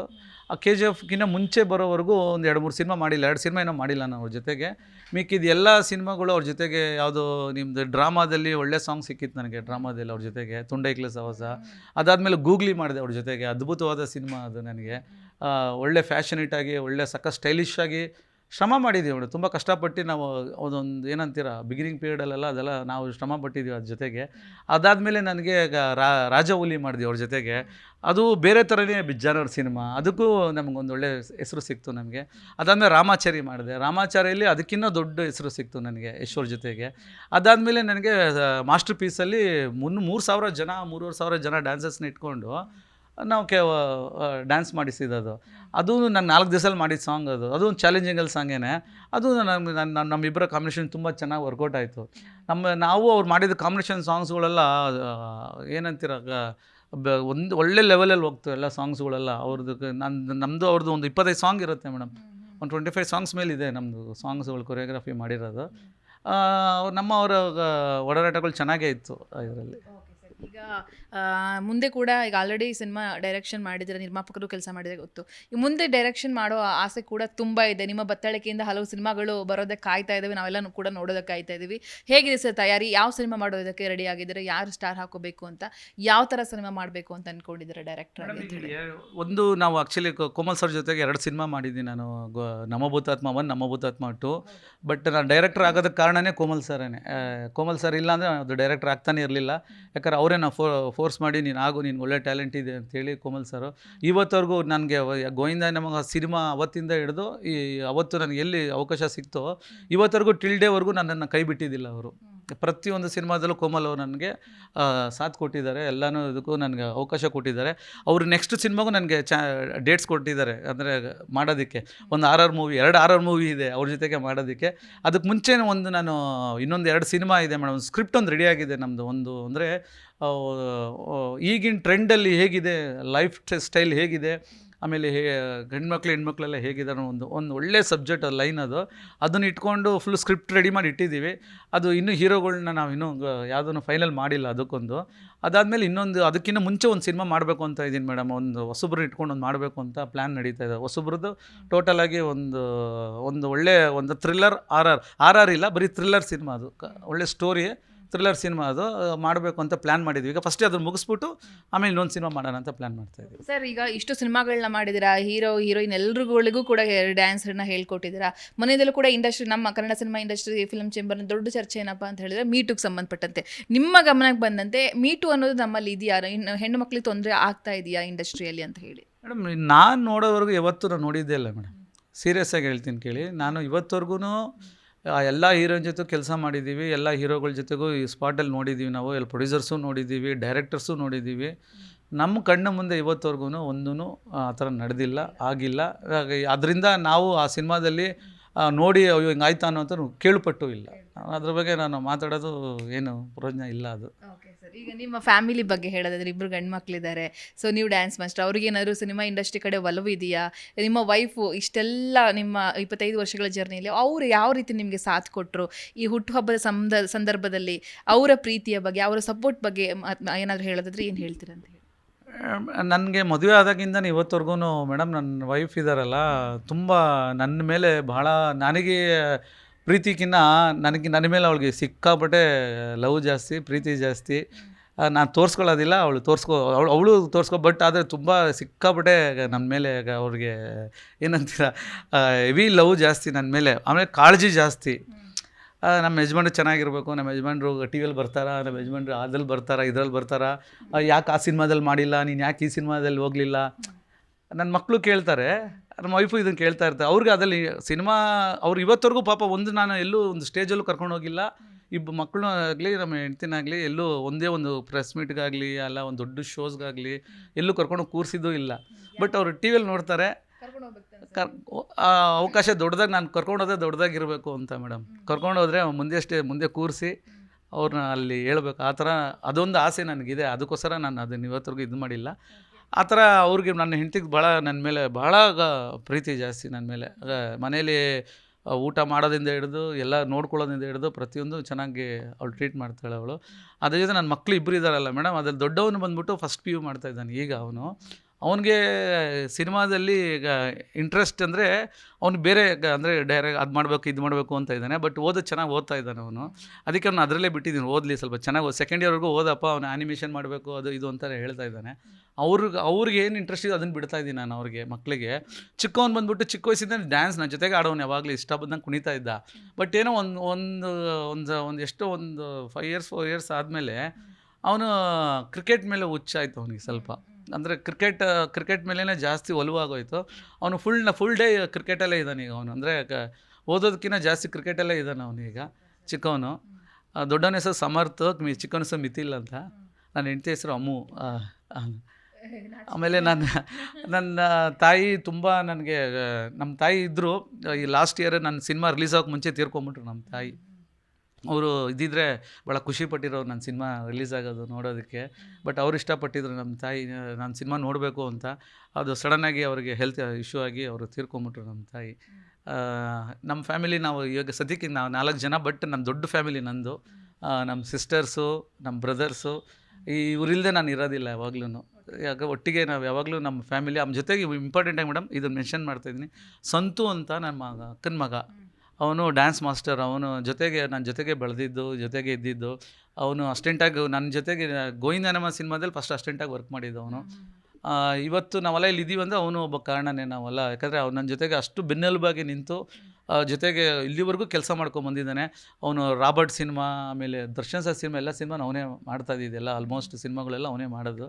ಆ ಕೆ ಜಿ ಎಫ್ಗಿಂತ ಮುಂಚೆ ಬರೋವರೆಗೂ ಒಂದು ಎರಡು ಮೂರು ಸಿನಿಮಾ ಮಾಡಿಲ್ಲ, ಎರಡು ಸಿನಿಮಾ ಏನೋ ಮಾಡಿಲ್ಲ ನಾನು ಅವ್ರ ಜೊತೆಗೆ. ಮಿಕ್ಕಿದ ಎಲ್ಲ ಸಿನಿಮಾಗಳು ಅವ್ರ ಜೊತೆಗೆ ಯಾವುದು ನಿಮ್ಮದು ಡ್ರಾಮಾದಲ್ಲಿ ಒಳ್ಳೆ ಸಾಂಗ್ ಸಿಕ್ಕಿತ್ತು ನನಗೆ, ಡ್ರಾಮಾದಲ್ಲಿ ಅವ್ರ ಜೊತೆಗೆ ತುಂಡೈಕ್ಲೆ ಸವಸ. ಅದಾದಮೇಲೆ ಗೂಗ್ಲಿ ಮಾಡಿದೆ ಅವ್ರ ಜೊತೆಗೆ, ಅದ್ಭುತವಾದ ಸಿನಿಮಾ ಅದು ನನಗೆ. ಒಳ್ಳೆ ಫ್ಯಾಷನೇಟಾಗಿ ಒಳ್ಳೆ ಸಕ್ಕ ಸ್ಟೈಲಿಶ್ ಆಗಿ ಶ್ರಮ ಮಾಡಿದ್ದೀವಿ ನೋಡಿ ತುಂಬ ಕಷ್ಟಪಟ್ಟು ನಾವು ಅದೊಂದು ಏನಂತೀರ ಬಿಗಿನಿಂಗ್ ಪೀರಿಯಡಲ್ಲೆಲ್ಲ ಅದೆಲ್ಲ ನಾವು ಶ್ರಮ ಪಟ್ಟಿದ್ದೀವಿ ಅದ್ರ ಜೊತೆಗೆ. ಅದಾದಮೇಲೆ ನನಗೆ ರಾಜ ಹುಲಿ ಮಾಡಿದ್ವಿ ಅವ್ರ ಜೊತೆಗೆ. ಅದು ಬೇರೆ ಥರನೇ ಬಿಜ್ಜಾನವ್ರ ಸಿನಿಮಾ. ಅದಕ್ಕೂ ನಮಗೊಂದು ಒಳ್ಳೆ ಹೆಸರು ಸಿಕ್ತು ನಮಗೆ. ಅದಾದಮೇಲೆ ರಾಮಾಚಾರಿ ಮಾಡಿದೆ. ರಾಮಾಚಾರಿಯಲ್ಲಿ ಅದಕ್ಕಿಂತ ದೊಡ್ಡ ಹೆಸರು ಸಿಕ್ತು ನನಗೆ ಯಶ್ವರ ಜೊತೆಗೆ. ಅದಾದಮೇಲೆ ನನಗೆ ಮಾಸ್ಟರ್ ಪೀಸಲ್ಲಿ ಮುನ್ ಮೂರು ಸಾವಿರ ಜನ ಮೂರುವರೆ ಸಾವಿರ ಜನ ಡ್ಯಾನ್ಸರ್ಸ್ನ ಇಟ್ಕೊಂಡು ನಾವು ಕೆ ಡ್ಯಾನ್ಸ್ ಮಾಡಿಸಿದ್ದು. ಅದು ನಾನು ನಾಲ್ಕು ದಿವ್ಸಲ್ಲಿ ಮಾಡಿದ ಸಾಂಗ್ ಅದು. ಅದು ಒಂದು ಚಾಲೆಂಜಿಂಗಲ್ ಸಾಂಗೇನೆ ಅದು ನಮ್ಗೆ ನನ್ನ ನಮ್ಮಿಬ್ಬರ ಕಾಂಬಿನೇಷನ್ ತುಂಬ ಚೆನ್ನಾಗಿ ವರ್ಕೌಟ್ ಆಯಿತು. ನಮ್ಮ ನಾವು ಅವ್ರು ಮಾಡಿದ ಕಾಂಬಿನೇಷನ್ ಸಾಂಗ್ಸ್ಗಳೆಲ್ಲ ಏನಂತೀರ ಒಂದು ಒಳ್ಳೆ ಲೆವೆಲಲ್ಲಿ ಹೋಗ್ತು ಎಲ್ಲ ಸಾಂಗ್ಸ್ಗಳೆಲ್ಲ ಅವ್ರದ್ದು ನನ್ನ ನಮ್ಮದು ಅವ್ರದ್ದು ಒಂದು ಇಪ್ಪತ್ತೈದು ಸಾಂಗ್ ಇರುತ್ತೆ ಮೇಡಮ್. ಒಂದು ಟ್ವೆಂಟಿ ಫೈವ್ ಸಾಂಗ್ಸ್ ಮೇಲಿದೆ ಇದೆ ನಮ್ಮದು ಸಾಂಗ್ಸ್ಗಳು ಕೊರಿಯೋಗ್ರಫಿ ಮಾಡಿರೋದು. ನಮ್ಮ ಅವರ ಒಡನಾಟಗಳು ಚೆನ್ನಾಗೇ ಇತ್ತು ಇದರಲ್ಲಿ. ಈಗ ಆ, ಮುಂದೆ ಕೂಡ ಈಗ ಆಲ್ರೆಡಿ ಸಿನಿಮಾ ಡೈರೆಕ್ಷನ್ ಮಾಡಿದ್ರೆ ನಿರ್ಮಾಪಕರು ಕೆಲಸ ಮಾಡಿದ್ರೆ ಗೊತ್ತು. ಈ ಮುಂದೆ ಡೈರೆಕ್ಷನ್ ಮಾಡೋ ಆಸೆ ಕೂಡ ತುಂಬ ಇದೆ. ನಿಮ್ಮ ಬತ್ತಳಿಕೆಯಿಂದ ಹಲವು ಸಿನಿಮಾಗಳು ಬರೋದಕ್ಕೆ ಕಾಯ್ತಾ ಇದ್ದಾವೆ. ನಾವೆಲ್ಲ ಕೂಡ ನೋಡೋದಕ್ಕೆ ಕಾಯ್ತಾ ಇದ್ದೀವಿ. ಹೇಗಿದೆ ಸರ್ ತಯಾರಿ? ಯಾವ ಸಿನಿಮಾ ಮಾಡೋದಕ್ಕೆ ರೆಡಿ ಆಗಿದ್ದಾರೆ? ಯಾರು ಸ್ಟಾರ್ ಹಾಕೋಬೇಕು ಅಂತ? ಯಾವ ಥರ ಸಿನಿಮಾ ಮಾಡಬೇಕು ಅಂತ ಅಂದ್ಕೊಂಡಿದ್ದಾರೆ ಡೈರೆಕ್ಟರ್ ಒಂದು ನಾವು ಆ್ಯಕ್ಚುಲಿ ಕೋಮಲ್ ಸರ್ ಜೊತೆಗೆ ಎರಡು ಸಿನಿಮಾ ಮಾಡಿದ್ದೀನಿ ನಾನು. ನಮಭೂತಾತ್ಮ ಒನ್ ನಮಭೂತಾತ್ಮ ಟು ಬಟ್ ನಾನು ಡೈರೆಕ್ಟರ್ ಆಗೋದಕ್ಕೆ ಕಾರಣನೇ ಕೋಮಲ್ ಸರ್ ಕೋಮಲ್ ಸರ್ ಇಲ್ಲ ಅಂದರೆ ಅದು ಡೈರೆಕ್ಟರ್ ಆಗ್ತಾನೆ ಇರಲಿಲ್ಲ. ಯಾಕಂದ್ರೆ ಅವರೇ ನಾವು ಫೋ ಫೋರ್ಸ್ ಮಾಡಿ ನೀನು ಆಗು ನಿನ್ಗೆ ಒಳ್ಳೆ ಟ್ಯಾಲೆಂಟ್ ಇದೆ ಅಂತೇಳಿ ಕೋಮಲ್ ಸರು ಇವತ್ತವರೆಗೂ ನನಗೆ ಗೋವಿಂದ ನಮಗೆ ಸಿನಿಮಾ ಅವತ್ತಿಂದ ಹಿಡಿದು ಈ ಅವತ್ತು ನನಗೆ ಎಲ್ಲಿ ಅವಕಾಶ ಸಿಕ್ತೋ ಇವತ್ತವರೆಗೂ ಟಿಲ್ ಡೇವರೆಗೂ ನನ್ನನ್ನು ಕೈ ಬಿಟ್ಟಿದ್ದಿಲ್ಲ ಅವರು. ಪ್ರತಿಯೊಂದು ಸಿನಿಮಾದಲ್ಲೂ ಕೋಮಲ್ ಅವರು ನನಗೆ ಸಾಥ್ ಕೊಟ್ಟಿದ್ದಾರೆ. ಎಲ್ಲನೂ ಇದಕ್ಕೂ ನನಗೆ ಅವಕಾಶ ಕೊಟ್ಟಿದ್ದಾರೆ. ಅವರು ನೆಕ್ಸ್ಟ್ ಸಿನಿಮಾಗೂ ನನಗೆ ಚಾ ಡೇಟ್ಸ್ ಕೊಟ್ಟಿದ್ದಾರೆ. ಅಂದರೆ ಮಾಡೋದಕ್ಕೆ. ಒಂದು ಆರ್ ಆರ್ ಮೂವಿ ಎರಡು ಆರ್ ಆರ್ ಮೂವಿ ಇದೆ ಅವ್ರ ಜೊತೆಗೆ ಮಾಡೋದಕ್ಕೆ. ಅದಕ್ಕೆ ಮುಂಚೆ ಒಂದು ನಾನು ಇನ್ನೊಂದು ಎರಡು ಸಿನಿಮಾ ಇದೆ ಮೇಡಮ್. ಸ್ಕ್ರಿಪ್ಟ್ ಒಂದು ರೆಡಿಯಾಗಿದೆ ನಮ್ಮದು ಒಂದು ಅಂದರೆ ಈಗಿನ ಟ್ರೆಂಡಲ್ಲಿ ಹೇಗಿದೆ ಲೈಫ್ ಸ್ಟೈಲ್ ಹೇಗಿದೆ. ಆಮೇಲೆ ಹೇ ಹೆಣ್ಮಕ್ಳು ಹೆಣ್ಮಕ್ಳೆಲ್ಲ ಹೇಗಿದ್ದಾರೆ ಒಂದು ಒಂದು ಒಳ್ಳೆ ಸಬ್ಜೆಕ್ಟ್ ಲೈನ್ ಅದು. ಅದನ್ನು ಇಟ್ಕೊಂಡು ಫುಲ್ ಸ್ಕ್ರಿಪ್ಟ್ ರೆಡಿ ಮಾಡಿ ಇಟ್ಟಿದ್ದೀವಿ. ಅದು ಇನ್ನೂ ಹೀರೋಗಳನ್ನ ನಾವು ಇನ್ನೂ ಯಾವುದನ್ನು ಫೈನಲ್ ಮಾಡಿಲ್ಲ ಅದಕ್ಕೊಂದು. ಅದಾದಮೇಲೆ ಇನ್ನೊಂದು ಅದಕ್ಕಿಂತ ಮುಂಚೆ ಒಂದು ಸಿನಿಮಾ ಮಾಡಬೇಕು ಅಂತ ಇದ್ದೀನಿ ಮೇಡಮ್ ಒಂದು ಹೊಸಬ್ರು ಇಟ್ಕೊಂಡು ಒಂದು ಮಾಡಬೇಕು ಅಂತ ಪ್ಲ್ಯಾನ್ ನಡೀತಾ ಇದೆ. ಹೊಸಬ್ರದ್ದು ಟೋಟಲಾಗಿ ಒಂದು ಒಂದು ಒಳ್ಳೆ ಒಂದು thriller R R R R ಇಲ್ಲ, ಬರೀ ಥ್ರಿಲ್ಲರ್ ಸಿನಿಮಾ ಅದು. ಒಳ್ಳೆ ಸ್ಟೋರಿ ಥ್ರಿಲ್ಲರ್ ಸಿನಿಮಾ ಅದು ಮಾಡಬೇಕು ಅಂತ ಪ್ಲ್ಯಾನ್ ಮಾಡಿದ್ವಿ. ಈಗ ಫಸ್ಟ್ ಅದನ್ನು ಮುಗಿಸ್ಬಿಟ್ಟು ಆಮೇಲೆ ಇನ್ನೊಂದು ಸಿನಿಮಾ ಮಾಡೋಣ ಅಂತ ಪ್ಲ್ಯಾನ್ ಮಾಡ್ತಾ ಇದ್ದೀವಿ ಸರ್ ಈಗ ಇಷ್ಟು ಸಿನಿಮಾಗಳನ್ನ ಮಾಡಿದಿರಾ? ಹೀರೋ ಹೀರೋಯಿನ್ ಎಲ್ರಿಗಳಿಗೂ ಕೂಡ ಡ್ಯಾನ್ಸ್ನ ಹೇಳ್ಕೊಟ್ಟಿದ್ದೀರಾ ಮನೆಯಲ್ಲೂ ಕೂಡ ಇಂಡಸ್ಟ್ರಿ ನಮ್ಮ ಕನ್ನಡ ಸಿನಿಮಾ ಇಂಡಸ್ಟ್ರಿ ಫಿಲ್ಮ್ ಚೇಂಬರ್ನ ದೊಡ್ಡ ಚರ್ಚೆ ಏನಪ್ಪ ಅಂತ ಹೇಳಿದ್ರೆ ಮೀಟುಗೆ ಸಂಬಂಧಪಟ್ಟಂತೆ. ನಿಮ್ಮ ಗಮನಕ್ಕೆ ಬಂದಂತೆ ಮೀಟು ಅನ್ನೋದು ನಮ್ಮಲ್ಲಿ ಇದೆಯಾ? ಇನ್ನು ಹೆಣ್ಣು ಮಕ್ಕಳಿಗೆ ತೊಂದರೆ ಆಗ್ತಾ ಇದೆಯಾ ಇಂಡಸ್ಟ್ರಿಯಲ್ಲಿ ಅಂತ ಹೇಳಿ? ಮೇಡಮ್ ನಾನು ನೋಡೋವರೆಗೂ ಯಾವತ್ತೂ ನಾನು ನೋಡಿದ್ದೇ ಇಲ್ಲ ಮೇಡಮ್. ಸೀರಿಯಸ್ ಆಗಿ ಹೇಳ್ತೀನಿ ಕೇಳಿ. ನಾನು ಇವತ್ತವರೆಗೂ ಎಲ್ಲ ಹೀರೋನ್ ಜೊತೆ ಕೆಲಸ ಮಾಡಿದ್ದೀವಿ ಎಲ್ಲ ಹೀರೋಗಳ ಜೊತೆಗೂ ಈ ಸ್ಪಾಟಲ್ಲಿ ನೋಡಿದ್ದೀವಿ ನಾವು, ಎಲ್ಲ ಪ್ರೊಡ್ಯೂಸರ್ಸು ನೋಡಿದ್ದೀವಿ ಡೈರೆಕ್ಟರ್ಸು ನೋಡಿದ್ದೀವಿ ನಮ್ಮ ಕಣ್ಣ ಮುಂದೆ ಇವತ್ತವರೆಗೂ ಒಂದೂ ಆ ಥರ ನಡೆದಿಲ್ಲ, ಆಗಿಲ್ಲ. ಅದರಿಂದ ನಾವು ಆ ಸಿನಿಮಾದಲ್ಲಿ ನೋಡಿ ಅಯ್ಯೋ ಹಿಂಗಾಯ್ತಾ ಅನ್ನೋ ಅಂತ ಕೇಳ್ಪಟ್ಟು ಇಲ್ಲ. ಅದ್ರ ಬಗ್ಗೆ ನಾನು ಮಾತಾಡೋದು ಏನು ಪ್ರಯೋಜನ ಇಲ್ಲ ಅದು. ಓಕೆ ಸರ್ ಈಗ ನಿಮ್ಮ ಫ್ಯಾಮಿಲಿ ಬಗ್ಗೆ ಹೇಳೋದಾದ್ರೆ ಇಬ್ಬರು ಗಂಡು ಮಕ್ಕಳಿದ್ದಾರೆ ಸೊ ನೀವು ಡ್ಯಾನ್ಸ್ ಮಾಸ್ಟರ್ ಅವ್ರಿಗೇನಾದ್ರು ಸಿನಿಮಾ ಇಂಡಸ್ಟ್ರಿ ಕಡೆ ಒಲವು ಇದೆಯಾ? ನಿಮ್ಮ ವೈಫು ಇಷ್ಟೆಲ್ಲ ನಿಮ್ಮ ಇಪ್ಪತ್ತೈದು ವರ್ಷಗಳ ಜರ್ನಿಯಲ್ಲಿ ಅವರು ಯಾವ ರೀತಿ ನಿಮಗೆ ಸಾಥ್ ಕೊಟ್ಟರು ಈ ಹುಟ್ಟುಹಬ್ಬದ ಸಂದ ಸಂದರ್ಭದಲ್ಲಿ ಅವರ ಪ್ರೀತಿಯ ಬಗ್ಗೆ ಅವರ ಸಪೋರ್ಟ್ ಬಗ್ಗೆ ಏನಾದರೂ ಹೇಳೋದಾದ್ರೆ ಏನು ಹೇಳ್ತೀರಾ ಅಂತ ಹೇಳಿ. ನನಗೆ ಮದುವೆ ಆದಾಗಿಂದ ಇವತ್ತವರೆಗೂ ಮೇಡಮ್ ನನ್ನ ವೈಫ್ ಇದ್ದಾರಲ್ಲ ತುಂಬ ನನ್ನ ಮೇಲೆ ಬಹಳ ನನಗೆ ಪ್ರೀತಿಗಿನ್ನ ನನಗೆ ನನ್ನ ಮೇಲೆ ಅವಳಿಗೆ ಸಿಕ್ಕಾಪಟ್ಟೆ ಲವ್ ಜಾಸ್ತಿ, ಪ್ರೀತಿ ಜಾಸ್ತಿ. ನಾನು ತೋರಿಸ್ಕೊಳ್ಳೋದಿಲ್ಲ, ಅವಳು ತೋರಿಸ್ಕೊ, ಅವಳು ಅವಳು ತೋರಿಸ್ಕೊ ಬಟ್ ಆದರೆ ತುಂಬ ಸಿಕ್ಕಾಪಟ್ಟೆ ನನ್ನ ಮೇಲೆ ಅವ್ರಿಗೆ ಏನಂತೀರ ಹೆವಿ ಲವ್ ಜಾಸ್ತಿ ನನ್ನ ಮೇಲೆ. ಆಮೇಲೆ ಕಾಳಜಿ ಜಾಸ್ತಿ. ನಮ್ಮ ಯಜಮಾನ್ರು ಚೆನ್ನಾಗಿರ್ಬೇಕು, ನಮ್ಮ ಯಜಮಾನ್ರು ಟಿ ವಿಯಲ್ಲಿ ಬರ್ತಾರಾ, ನಮ್ಮ ಯಜಮಾನ್ರು ಅದ್ರಲ್ಲಿ ಬರ್ತಾರಾ, ಇದ್ರಲ್ಲಿ ಬರ್ತಾರಾ. ಯಾಕೆ ಆ ಸಿನಿಮಾದಲ್ಲಿ ಮಾಡಿಲ್ಲ, ನೀನು ಯಾಕೆ ಈ ಸಿನಿಮಾದಲ್ಲಿ ಹೋಗಲಿಲ್ಲ? ನನ್ನ ಮಕ್ಕಳು ಕೇಳ್ತಾರೆ. ನಮ್ಮ ವೈಫು ಇದನ್ನು ಕೇಳ್ತಾ ಇರ್ತಾರೆ ಅವ್ರಿಗೆ ಅದರಲ್ಲಿ ಸಿನಿಮಾ ಅವ್ರು ಇವತ್ತವರೆಗೂ ಪಾಪ ಒಂದು ನಾನು ಎಲ್ಲೂ ಒಂದು ಸ್ಟೇಜಲ್ಲೂ ಕರ್ಕೊಂಡು ಹೋಗಿಲ್ಲ. ಇಬ್ಬ ಮಕ್ಕಳು ಆಗಲಿ ನಮ್ಮ ಹೆಂಡ್ತಿನಾಗಲಿ ಎಲ್ಲೂ ಒಂದೇ ಒಂದು ಪ್ರೆಸ್ ಮೀಟ್ಗಾಗಲಿ ಅಲ್ಲ ಒಂದು ದೊಡ್ಡ ಶೋಸ್ಗಾಗಲಿ ಎಲ್ಲೂ ಕರ್ಕೊಂಡು ಕೂರಿಸಿದ್ದು ಇಲ್ಲ. ಬಟ್ ಅವರು ಟಿ ವಿಯಲ್ಲಿ ನೋಡ್ತಾರೆ. ಕರ್ ಆ ಅವಕಾಶ ದೊಡ್ಡದಾಗಿ ನಾನು ಕರ್ಕೊಂಡೋದ್ರೆ ದೊಡ್ಡದಾಗಿರಬೇಕು ಅಂತ ಮೇಡಮ್. ಕರ್ಕೊಂಡೋದ್ರೆ ಮುಂದೆ ಅಷ್ಟೇ ಮುಂದೆ ಕೂರಿಸಿ ಅವ್ರನ್ನ ಅಲ್ಲಿ ಹೇಳ್ಬೇಕು. ಆ ಥರ ಅದೊಂದು ಆಸೆ ನನಗಿದೆ. ಅದಕ್ಕೋಸ್ಕರ ನಾನು ಅದನ್ನು ಇವತ್ತರೆಗೂ ಇದು ಮಾಡಿಲ್ಲ. ಆ ಥರ ಅವ್ರಿಗೆ ನನ್ನ ಹೆಂಡತಿಗೆ ಭಾಳ ನನ್ನ ಮೇಲೆ ಭಾಳ ಪ್ರೀತಿ ಜಾಸ್ತಿ ನನ್ನ ಮೇಲೆ. ಮನೇಲಿ ಊಟ ಮಾಡೋದಿಂದ ಹಿಡಿದು, ಎಲ್ಲ ನೋಡ್ಕೊಳ್ಳೋದಿಂದ ಹಿಡಿದು ಪ್ರತಿಯೊಂದು ಚೆನ್ನಾಗಿ ಅವಳು ಟ್ರೀಟ್ ಮಾಡ್ತಾಳೆ ಅವಳು. ಅದ್ರ ಜೊತೆ ನನ್ನ ಮಕ್ಕಳು ಇಬ್ಬರು ಇದ್ದಾರಲ್ಲ ಮೇಡಮ್ ಅದ್ರಲ್ಲಿ ದೊಡ್ಡವನು ಬಂದ್ಬಿಟ್ಟು ಫಸ್ಟ್ ಪಿ ಯು ಮಾಡ್ತಾ ಇದ್ದಾನೆ ಈಗ ಅವನು. ಅವನಿಗೆ ಸಿನಿಮಾದಲ್ಲಿ ಈಗ ಇಂಟ್ರೆಸ್ಟ್ ಅಂದರೆ ಅವ್ನು ಬೇರೆ ಅಂದರೆ ಡೈರೆಕ್ಟ್ ಅದು ಮಾಡಬೇಕು, ಇದು ಮಾಡಬೇಕು ಅಂತ ಇದ್ದಾನೆ. ಬಟ್ ಓದೋದು ಚೆನ್ನಾಗಿ ಓದ್ತಾ ಇದ್ದಾನೆ ಅವನು. ಅದಕ್ಕೆ ಅವ್ನು ಅದರಲ್ಲೇ ಬಿಟ್ಟಿದ್ದೀನಿ, ಓದಲಿ ಸ್ವಲ್ಪ ಚೆನ್ನಾಗಿ ಸೆಕೆಂಡ್ ಇಯರ್ವರೆಗೂ ಓದಪ್ಪ, ಅವನು ಆ್ಯನಿಮೇಷನ್ ಮಾಡಬೇಕು, ಅದು ಇದು ಅಂತ ಹೇಳ್ತಾ ಇದ್ದಾನೆ. ಅವ್ರಿಗೆ ಅವ್ರಿಗೆ ಏನು ಇಂಟ್ರೆಸ್ಟ್ ಇದೆ ಅದನ್ನು ಬಿಡ್ತಾ ಇದ್ದೀನಿ ನಾನು ಅವ್ರಿಗೆ ಮಕ್ಕಳಿಗೆ ಚಿಕ್ಕವನು ಬಂದುಬಿಟ್ಟು ಚಿಕ್ಕ ವಯಸ್ಸಿಂದ ಡ್ಯಾನ್ಸ್ ನನ್ನ ಜೊತೆಗೆ ಆಡೋನು ಯಾವಾಗಲೂ ಇಷ್ಟ ಬಂದಂಗೆ ಕುಣಿತಾ ಇದ್ದ. ಬಟ್ ಏನೋ ಒಂದು ಒಂದು ಒಂದು ಒಂದು ಎಷ್ಟೋ ಒಂದು ಫೈವ್ ಇಯರ್ಸ್ ಫೋರ್ ಇಯರ್ಸ್ ಆದಮೇಲೆ ಅವನು ಕ್ರಿಕೆಟ್ ಮೇಲೆ ಹುಚ್ಚಾಯಿತು ಅವನಿಗೆ ಸ್ವಲ್ಪ. ಅಂದರೆ ಕ್ರಿಕೆಟ್ ಕ್ರಿಕೆಟ್ ಮೇಲೇ ಜಾಸ್ತಿ ಒಲವಾಗೋಯ್ತು. ಅವನು ಫುಲ್ ಫುಲ್ ಡೇ ಕ್ರಿಕೆಟಲ್ಲೇ ಇದ್ದಾನೆ ಈಗ ಅವನು. ಅಂದರೆ ಓದೋದಕ್ಕಿಂತ ಜಾಸ್ತಿ ಕ್ರಿಕೆಟಲ್ಲೇ ಇದ್ದಾನೆ ಅವನೀಗ ಚಿಕ್ಕವನು. ದೊಡ್ಡವನ ಹೆಸರು ಸಮರ್ಥ, ಮಿ, ಚಿಕ್ಕವನ ಹೆಸರು ಮಿತಿಲ್ ಅಂತ. ನನ್ನ ಹೆಂಡತಿ ಹೆಸರು ಅಮ್ಮು. ಆಮೇಲೆ ನನ್ನ ನನ್ನ ತಾಯಿ ತುಂಬ ನನಗೆ ನಮ್ಮ ತಾಯಿ ಇದ್ದರು ಈ ಲಾಸ್ಟ್ ಇಯರ್ ನನ್ನ ಸಿನಿಮಾ ರಿಲೀಸ್ ಆಗೋಕೆ ಮುಂಚೆ ತೀರ್ಕೊಂಬಿಟ್ರು ನಮ್ಮ ತಾಯಿ. ಅವರು ಇದ್ದಿದ್ರೆ ಭಾಳ ಖುಷಿ ಪಟ್ಟಿರೋರು ನನ್ನ ಸಿನಿಮಾ ರಿಲೀಸ್ ಆಗೋದು ನೋಡೋದಕ್ಕೆ. ಬಟ್ ಅವ್ರು ಇಷ್ಟಪಟ್ಟಿದ್ರು ನಮ್ಮ ತಾಯಿ ನಾನು ಸಿನಿಮಾ ನೋಡಬೇಕು ಅಂತ. ಅದು ಸಡನ್ನಾಗಿ ಅವರಿಗೆ ಹೆಲ್ತ್ ಇಶ್ಯೂ ಆಗಿ ಅವರು ತೀರ್ಕೊಂಬಿಟ್ರು ನಮ್ಮ ತಾಯಿ. ನಮ್ಮ ಫ್ಯಾಮಿಲಿ ನಾವು ಇವಾಗ ಸದ್ಯಕ್ಕೆ ನಾವು ನಾಲ್ಕು ಜನ ಬಟ್ ನಮ್ಮ ದೊಡ್ಡ ಫ್ಯಾಮಿಲಿ ನಂದು. ನಮ್ಮ ಸಿಸ್ಟರ್ಸು ನಮ್ಮ ಬ್ರದರ್ಸು ಈ ಇವರಿಲ್ಲದೆ ನಾನು ಇರೋದಿಲ್ಲ ಯಾವಾಗ್ಲೂ ಯಾಕೆ, ಒಟ್ಟಿಗೆ ನಾವು ಯಾವಾಗಲೂ ನಮ್ಮ ಫ್ಯಾಮಿಲಿ ನಮ್ಮ ಜೊತೆಗೆ ಇಂಪಾರ್ಟೆಂಟಾಗಿ ಮೇಡಮ್ ಇದನ್ನು ಮೆನ್ಷನ್ ಮಾಡ್ತಾಯಿದ್ದೀನಿ ಸಂತು ಅಂತ ನನ್ನ ಮಗ, ಅಕ್ಕನ ಮಗ. ಅವನು ಡ್ಯಾನ್ಸ್ ಮಾಸ್ಟರ್, ಅವನು ಜೊತೆಗೆ ನನ್ನ ಜೊತೆಗೆ ಬೆಳೆದಿದ್ದು, ಜೊತೆಗೆ ಇದ್ದಿದ್ದು, ಅವನು ಅಸ್ಟೆಂಟಾಗಿ ನನ್ನ ಜೊತೆಗೆ ಗೋವಿಂದನಮ್ಮ ಸಿನಿಮಾದಲ್ಲಿ ಫಸ್ಟ್ ಅಸ್ಟೆಂಟಾಗಿ ವರ್ಕ್ ಮಾಡಿದ್ದು ಅವನು. ಇವತ್ತು ನಾವೆಲ್ಲ ಇಲ್ಲಿ ಇದ್ದೀವಿ ಅಂದರೆ ಅವನು ಒಬ್ಬ ಕಾರಣನೇ ನಾವೆಲ್ಲ. ಯಾಕಂದರೆ ಅವ್ನು ನನ್ನ ಜೊತೆಗೆ ಅಷ್ಟು ಬೆನ್ನೆಲುಬಾಗಿ ನಿಂತು ಜೊತೆಗೆ ಇಲ್ಲಿವರೆಗೂ ಕೆಲಸ ಮಾಡ್ಕೊಂಡು ಬಂದಿದ್ದಾನೆ. ಅವನು ರಾಬರ್ಟ್ ಸಿನಿಮಾ, ಆಮೇಲೆ ದರ್ಶನ್ ಸರ್ ಸಿನಿಮಾ, ಎಲ್ಲ ಸಿನಿಮಾನ ಅವನೇ ಮಾಡ್ತಾ ಇದ್ದಿದ್ದೆಲ್ಲ ಆಲ್ಮೋಸ್ಟ್ ಸಿನಿಮಾಗಳೆಲ್ಲ ಅವನೇ ಮಾಡೋದು.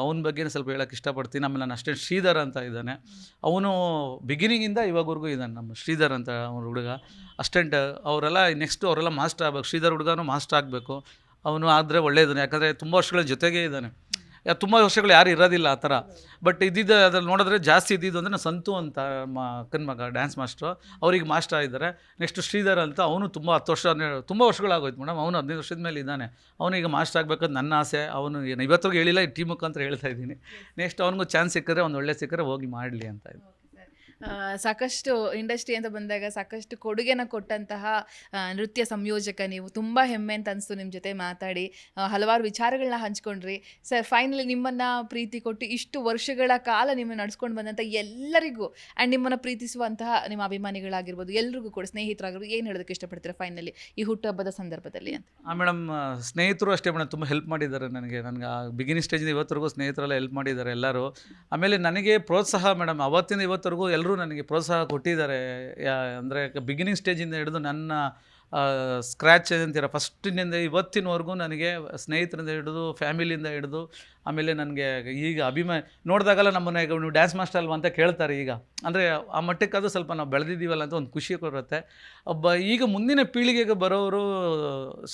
ಅವನ ಬಗ್ಗೆ ಸ್ವಲ್ಪ ಹೇಳೋಕ್ಕೆ ಇಷ್ಟಪಡ್ತೀನಿ. ಆಮೇಲೆ ನಾನು ಅಷ್ಟೇ ಶ್ರೀಧರ್ ಅಂತ ಇದ್ದಾನೆ. ಅವನು ಬಿಗಿನಿಂಗಿಂದ ಇವಾಗವರೆಗೂ ಇದ್ದಾನೆ ನಮ್ಮ ಶ್ರೀಧರ್ ಅಂತ ಅವ್ನ ಹುಡುಗ. ಅಸ್ಟೆಂಟ್ ಅವರೆಲ್ಲ ನೆಕ್ಸ್ಟ್ ಅವರೆಲ್ಲ ಮಾಸ್ಟರ್ ಆಗಬೇಕು. ಶ್ರೀಧರ್ ಹುಡುಗನೂ ಮಾಸ್ಟರ್ ಆಗಬೇಕು. ಅವನು ಆದರೆ ಒಳ್ಳೆಯದನ್ನು ಯಾಕಂದರೆ ತುಂಬ ವರ್ಷಗಳ ಜೊತೆಗೇ ಇದ್ದಾನೆ. ತುಂಬ ವರ್ಷಗಳು ಯಾರು ಇರೋದಿಲ್ಲ ಆ ಥರ. ಬಟ್ ಇದ್ದಿದ್ದು ಅದ್ರಲ್ಲಿ ನೋಡಿದ್ರೆ ಜಾಸ್ತಿ ಇದ್ದಿದ್ದು ಅಂದರೆ ಸಂತು ಅಂತ ನಮ್ಮ ಅಕ್ಕನ ಮಗ ಡ್ಯಾನ್ಸ್ ಮಾಸ್ಟ್ರು ಅವ್ರಿಗೆ ಮಾಸ್ಟರ್ ಇದ್ದಾರೆ ನೆಕ್ಸ್ಟ್ ಶ್ರೀಧರ್ ಅಂತ ಅವನು ತುಂಬ ಹತ್ತು ವರ್ಷ ತುಂಬ ವರ್ಷಗಳಾಗೋಯ್ತು ಮೇಡಮ್ ಅವನು ಹದಿನೈದು ವರ್ಷದ ಮೇಲೆ ಇದ್ದಾನೆ. ಅವನಿಗೆ ಮಾಸ್ಟರ್ ಆಗಬೇಕಂತ ನನ್ನ ಆಸೆ. ಅವನು ಇವತ್ತಿಗೂ ಹೇಳಿಲ್ಲ ಈ ಟೀಮ್ ಮುಖಾಂತರ ಹೇಳ್ತಾ ಇದ್ದೀನಿ. ನೆಕ್ಸ್ಟ್ ಅವನಿಗೂ ಚಾನ್ಸ್ ಸಿಕ್ಕಿದ್ರೆ ಒಂದು ಒಳ್ಳೆ ಸಿಕ್ಕರೆ ಹೋಗಿ ಮಾಡಲಿ ಅಂತ ಇದೆ. ಆ, ಸಾಕಷ್ಟು ಇಂಡಸ್ಟ್ರಿ ಅಂತ ಬಂದಾಗ ಸಾಕಷ್ಟು ಕೊಡುಗೆನ ಕೊಟ್ಟಂತಹ ನೃತ್ಯ ಸಂಯೋಜಕ ನೀವು. ತುಂಬ ಹೆಮ್ಮೆ ಅಂತ ಅನಿಸ್ತು ನಿಮ್ಮ ಜೊತೆ ಮಾತಾಡಿ. ಹಲವಾರು ವಿಚಾರಗಳನ್ನ ಹಂಚ್ಕೊಂಡ್ರಿ. ಸರ್ ಫೈನಲಿ ನಿಮ್ಮನ್ನು ಪ್ರೀತಿ ಕೊಟ್ಟು ಇಷ್ಟು ವರ್ಷಗಳ ಕಾಲ ನಿಮ್ಮನ್ನು ನಡ್ಸ್ಕೊಂಡು ಬಂದಂಥ ಎಲ್ಲರಿಗೂ ಆ್ಯಂಡ್ ನಿಮ್ಮನ್ನು ಪ್ರೀತಿಸುವಂತಹ ನಿಮ್ಮ ಅಭಿಮಾನಿಗಳಾಗಿರ್ಬೋದು, ಎಲ್ರಿಗೂ ಕೂಡ ಸ್ನೇಹಿತರಾಗಿರ್ಬೋದು, ಏನು ಹೇಳೋದಕ್ಕೆ ಇಷ್ಟಪಡ್ತೀರಾ ಫೈನಲಿ ಈ ಹುಟ್ಟುಹಬ್ಬದ ಸಂದರ್ಭದಲ್ಲಿ ಅಂತ? ಮೇಡಮ್ ಸ್ನೇಹಿತರು ಅಷ್ಟೇ ಮೇಡಮ್, ತುಂಬ ಹೆಲ್ಪ್ ಮಾಡಿದ್ದಾರೆ ನನಗೆ. ನನಗೆ ಬಿಗಿನಿಂಗ್ ಸ್ಟೇಜಿಂದ ಇವತ್ತರೆಗೂ ಸ್ನೇಹಿತರೆಲ್ಲ ಹೆಲ್ಪ್ ಮಾಡಿದ್ದಾರೆ ಎಲ್ಲರೂ. ಆಮೇಲೆ ನನಗೆ ಪ್ರೋತ್ಸಾಹ ಮೇಡಮ್, ಅವತ್ತಿಂದ ಇವತ್ತರೆಗೂ ಎಲ್ಲರೂ ನನಗೆ ಪ್ರೋತ್ಸಾಹ ಕೊಟ್ಟಿದ್ದಾರೆ. ಅಂದರೆ ಬಿಗಿನಿಂಗ್ ಸ್ಟೇಜಿಂದ ಹಿಡಿದು ನನ್ನ ಸ್ಕ್ರ್ಯಾಚ್ ಅಂತೀರ ಫಸ್ಟಿನಿಂದ ಇವತ್ತಿನವರೆಗೂ ನನಗೆ ಸ್ನೇಹಿತರಿಂದ ಹಿಡಿದು ಫ್ಯಾಮಿಲಿಯಿಂದ ಹಿಡಿದು, ಆಮೇಲೆ ನನಗೆ ಈಗ ಅಭಿಮಾನ ನೋಡಿದಾಗಲ್ಲ ನಮ್ಮನ್ನ ಈಗ ನೀವು ಡ್ಯಾನ್ಸ್ ಮಾಸ್ಟರ್ ಅಲ್ವಾ ಅಂತ ಕೇಳ್ತಾರೆ ಈಗ. ಅಂದರೆ ಆ ಮಟ್ಟಕ್ಕಾದ್ರೂ ಸ್ವಲ್ಪ ನಾವು ಬೆಳೆದಿದ್ದೀವಲ್ಲ ಅಂತ ಒಂದು ಖುಷಿ ಕೊಡುತ್ತೆ. ಒಬ್ಬ ಈಗ ಮುಂದಿನ ಪೀಳಿಗೆಗೆ ಬರೋರು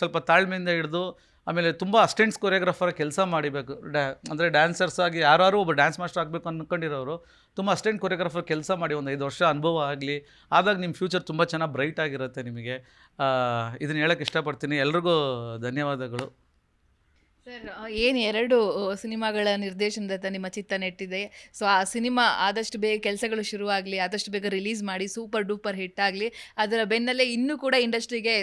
ಸ್ವಲ್ಪ ತಾಳ್ಮೆಯಿಂದ ಹಿಡಿದು ಆಮೇಲೆ ತುಂಬ ಅಸ್ಟೆಂಟ್ಸ್ ಕೊರಿಯೋಗ್ರಾಫರ್ ಕೆಲಸ ಮಾಡಿಬೇಕು. ಡ್ಯಾ ಅಂದರೆ ಡ್ಯಾನ್ಸರ್ಸ್ ಆಗಿ ಯಾರು ಒಬ್ಬ ಡ್ಯಾನ್ಸ್ ಮಾಸ್ಟರ್ ಆಗಬೇಕು ಅಂದ್ಕೊಂಡಿರೋರು ತುಂಬ ಅಸ್ಟೆಂಟ್ ಕೊರಿಯೋಗ್ರಾಫರ್ ಕೆಲಸ ಮಾಡಿ ಒಂದು ಐದು ವರ್ಷ ಅನುಭವ ಆಗಲಿ, ಆದಾಗ ನಿಮ್ಮ ಫ್ಯೂಚರ್ ತುಂಬ ಚೆನ್ನಾಗಿ ಬ್ರೈಟ್ ಆಗಿರುತ್ತೆ ನಿಮಗೆ. ಇದನ್ನು ಹೇಳೋಕ್ಕೆ ಇಷ್ಟಪಡ್ತೀನಿ. ಎಲ್ರಿಗೂ ಧನ್ಯವಾದಗಳು. ಸರ್ ಏನು ಎರಡು ಸಿನಿಮಾಗಳ ನಿರ್ದೇಶನದತ್ತ ನಿಮ್ಮ ಚಿತ್ತ ನೆಟ್ಟಿದೆ ಸೊ, ಆ ಸಿನಿಮಾ ಆದಷ್ಟು ಬೇಗ ಕೆಲಸಗಳು ಶುರುವಾಗಲಿ, ಆದಷ್ಟು ಬೇಗ ರಿಲೀಸ್ ಮಾಡಿ, ಸೂಪರ್ ಡೂಪರ್ ಹಿಟ್ ಆಗಲಿ, ಅದರ ಬೆನ್ನಲ್ಲೇ ಇನ್ನೂ ಕೂಡ ಇಂಡಸ್ಟ್ರಿಗೆ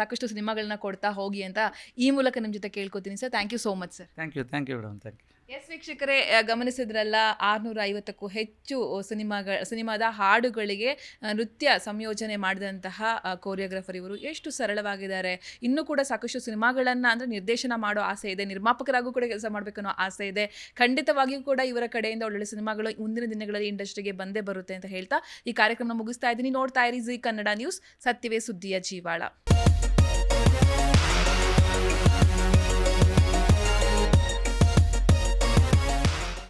ಸಾಕಷ್ಟು ಸಿನಿಮಾಗಳನ್ನ ಕೊಡ್ತಾ ಹೋಗಿ ಅಂತ ಈ ಮೂಲಕ ನಿಮ್ಮ ಜೊತೆ ಕೇಳ್ಕೊತೀನಿ sir. Thank you so much sir. Thank you thank you madam, thank you. Yes ವೀಕ್ಷಕರೇ ಗಮನಿಸಿದ್ರಲ್ಲ ಆರುನೂರ ಐವತ್ತಕ್ಕೂ ಹೆಚ್ಚು ಸಿನಿಮಾಗಳ ಸಿನಿಮಾದ ಹಾಡುಗಳಿಗೆ ನೃತ್ಯ ಸಂಯೋಜನೆ ಮಾಡಿದಂತಹ ಕೋರಿಯೋಗ್ರಾಫರ್ ಇವರು ಎಷ್ಟು ಸರಳವಾಗಿದ್ದಾರೆ. ಇನ್ನೂ ಕೂಡ ಸಾಕಷ್ಟು ಸಿನಿಮಾಗಳನ್ನು ಅಂದರೆ ನಿರ್ದೇಶನ ಮಾಡೋ ಆಸೆ ಇದೆ, ನಿರ್ಮಾಪಕರಾಗೂ ಕೂಡ ಕೆಲಸ ಮಾಡಬೇಕು ಅನ್ನೋ ಆಸೆ ಇದೆ. ಖಂಡಿತವಾಗಿಯೂ ಕೂಡ ಇವರ ಕಡೆಯಿಂದ ಒಳ್ಳೊಳ್ಳೆ ಸಿನಿಮಾಗಳು ಮುಂದಿನ ದಿನಗಳಲ್ಲಿ ಇಂಡಸ್ಟ್ರಿಗೆ ಬಂದೇ ಬರುತ್ತೆ ಅಂತ ಹೇಳ್ತಾ ಈ ಕಾರ್ಯಕ್ರಮ ಮುಗಿಸ್ತಾ ಇದ್ದೀನಿ. ನೋಡ್ತಾ ಇರಿ ಜಿ ಕನ್ನಡ ನ್ಯೂಸ್, ಸತ್ಯವೇ ಸುದ್ದಿಯ ಜೀವಾಳ.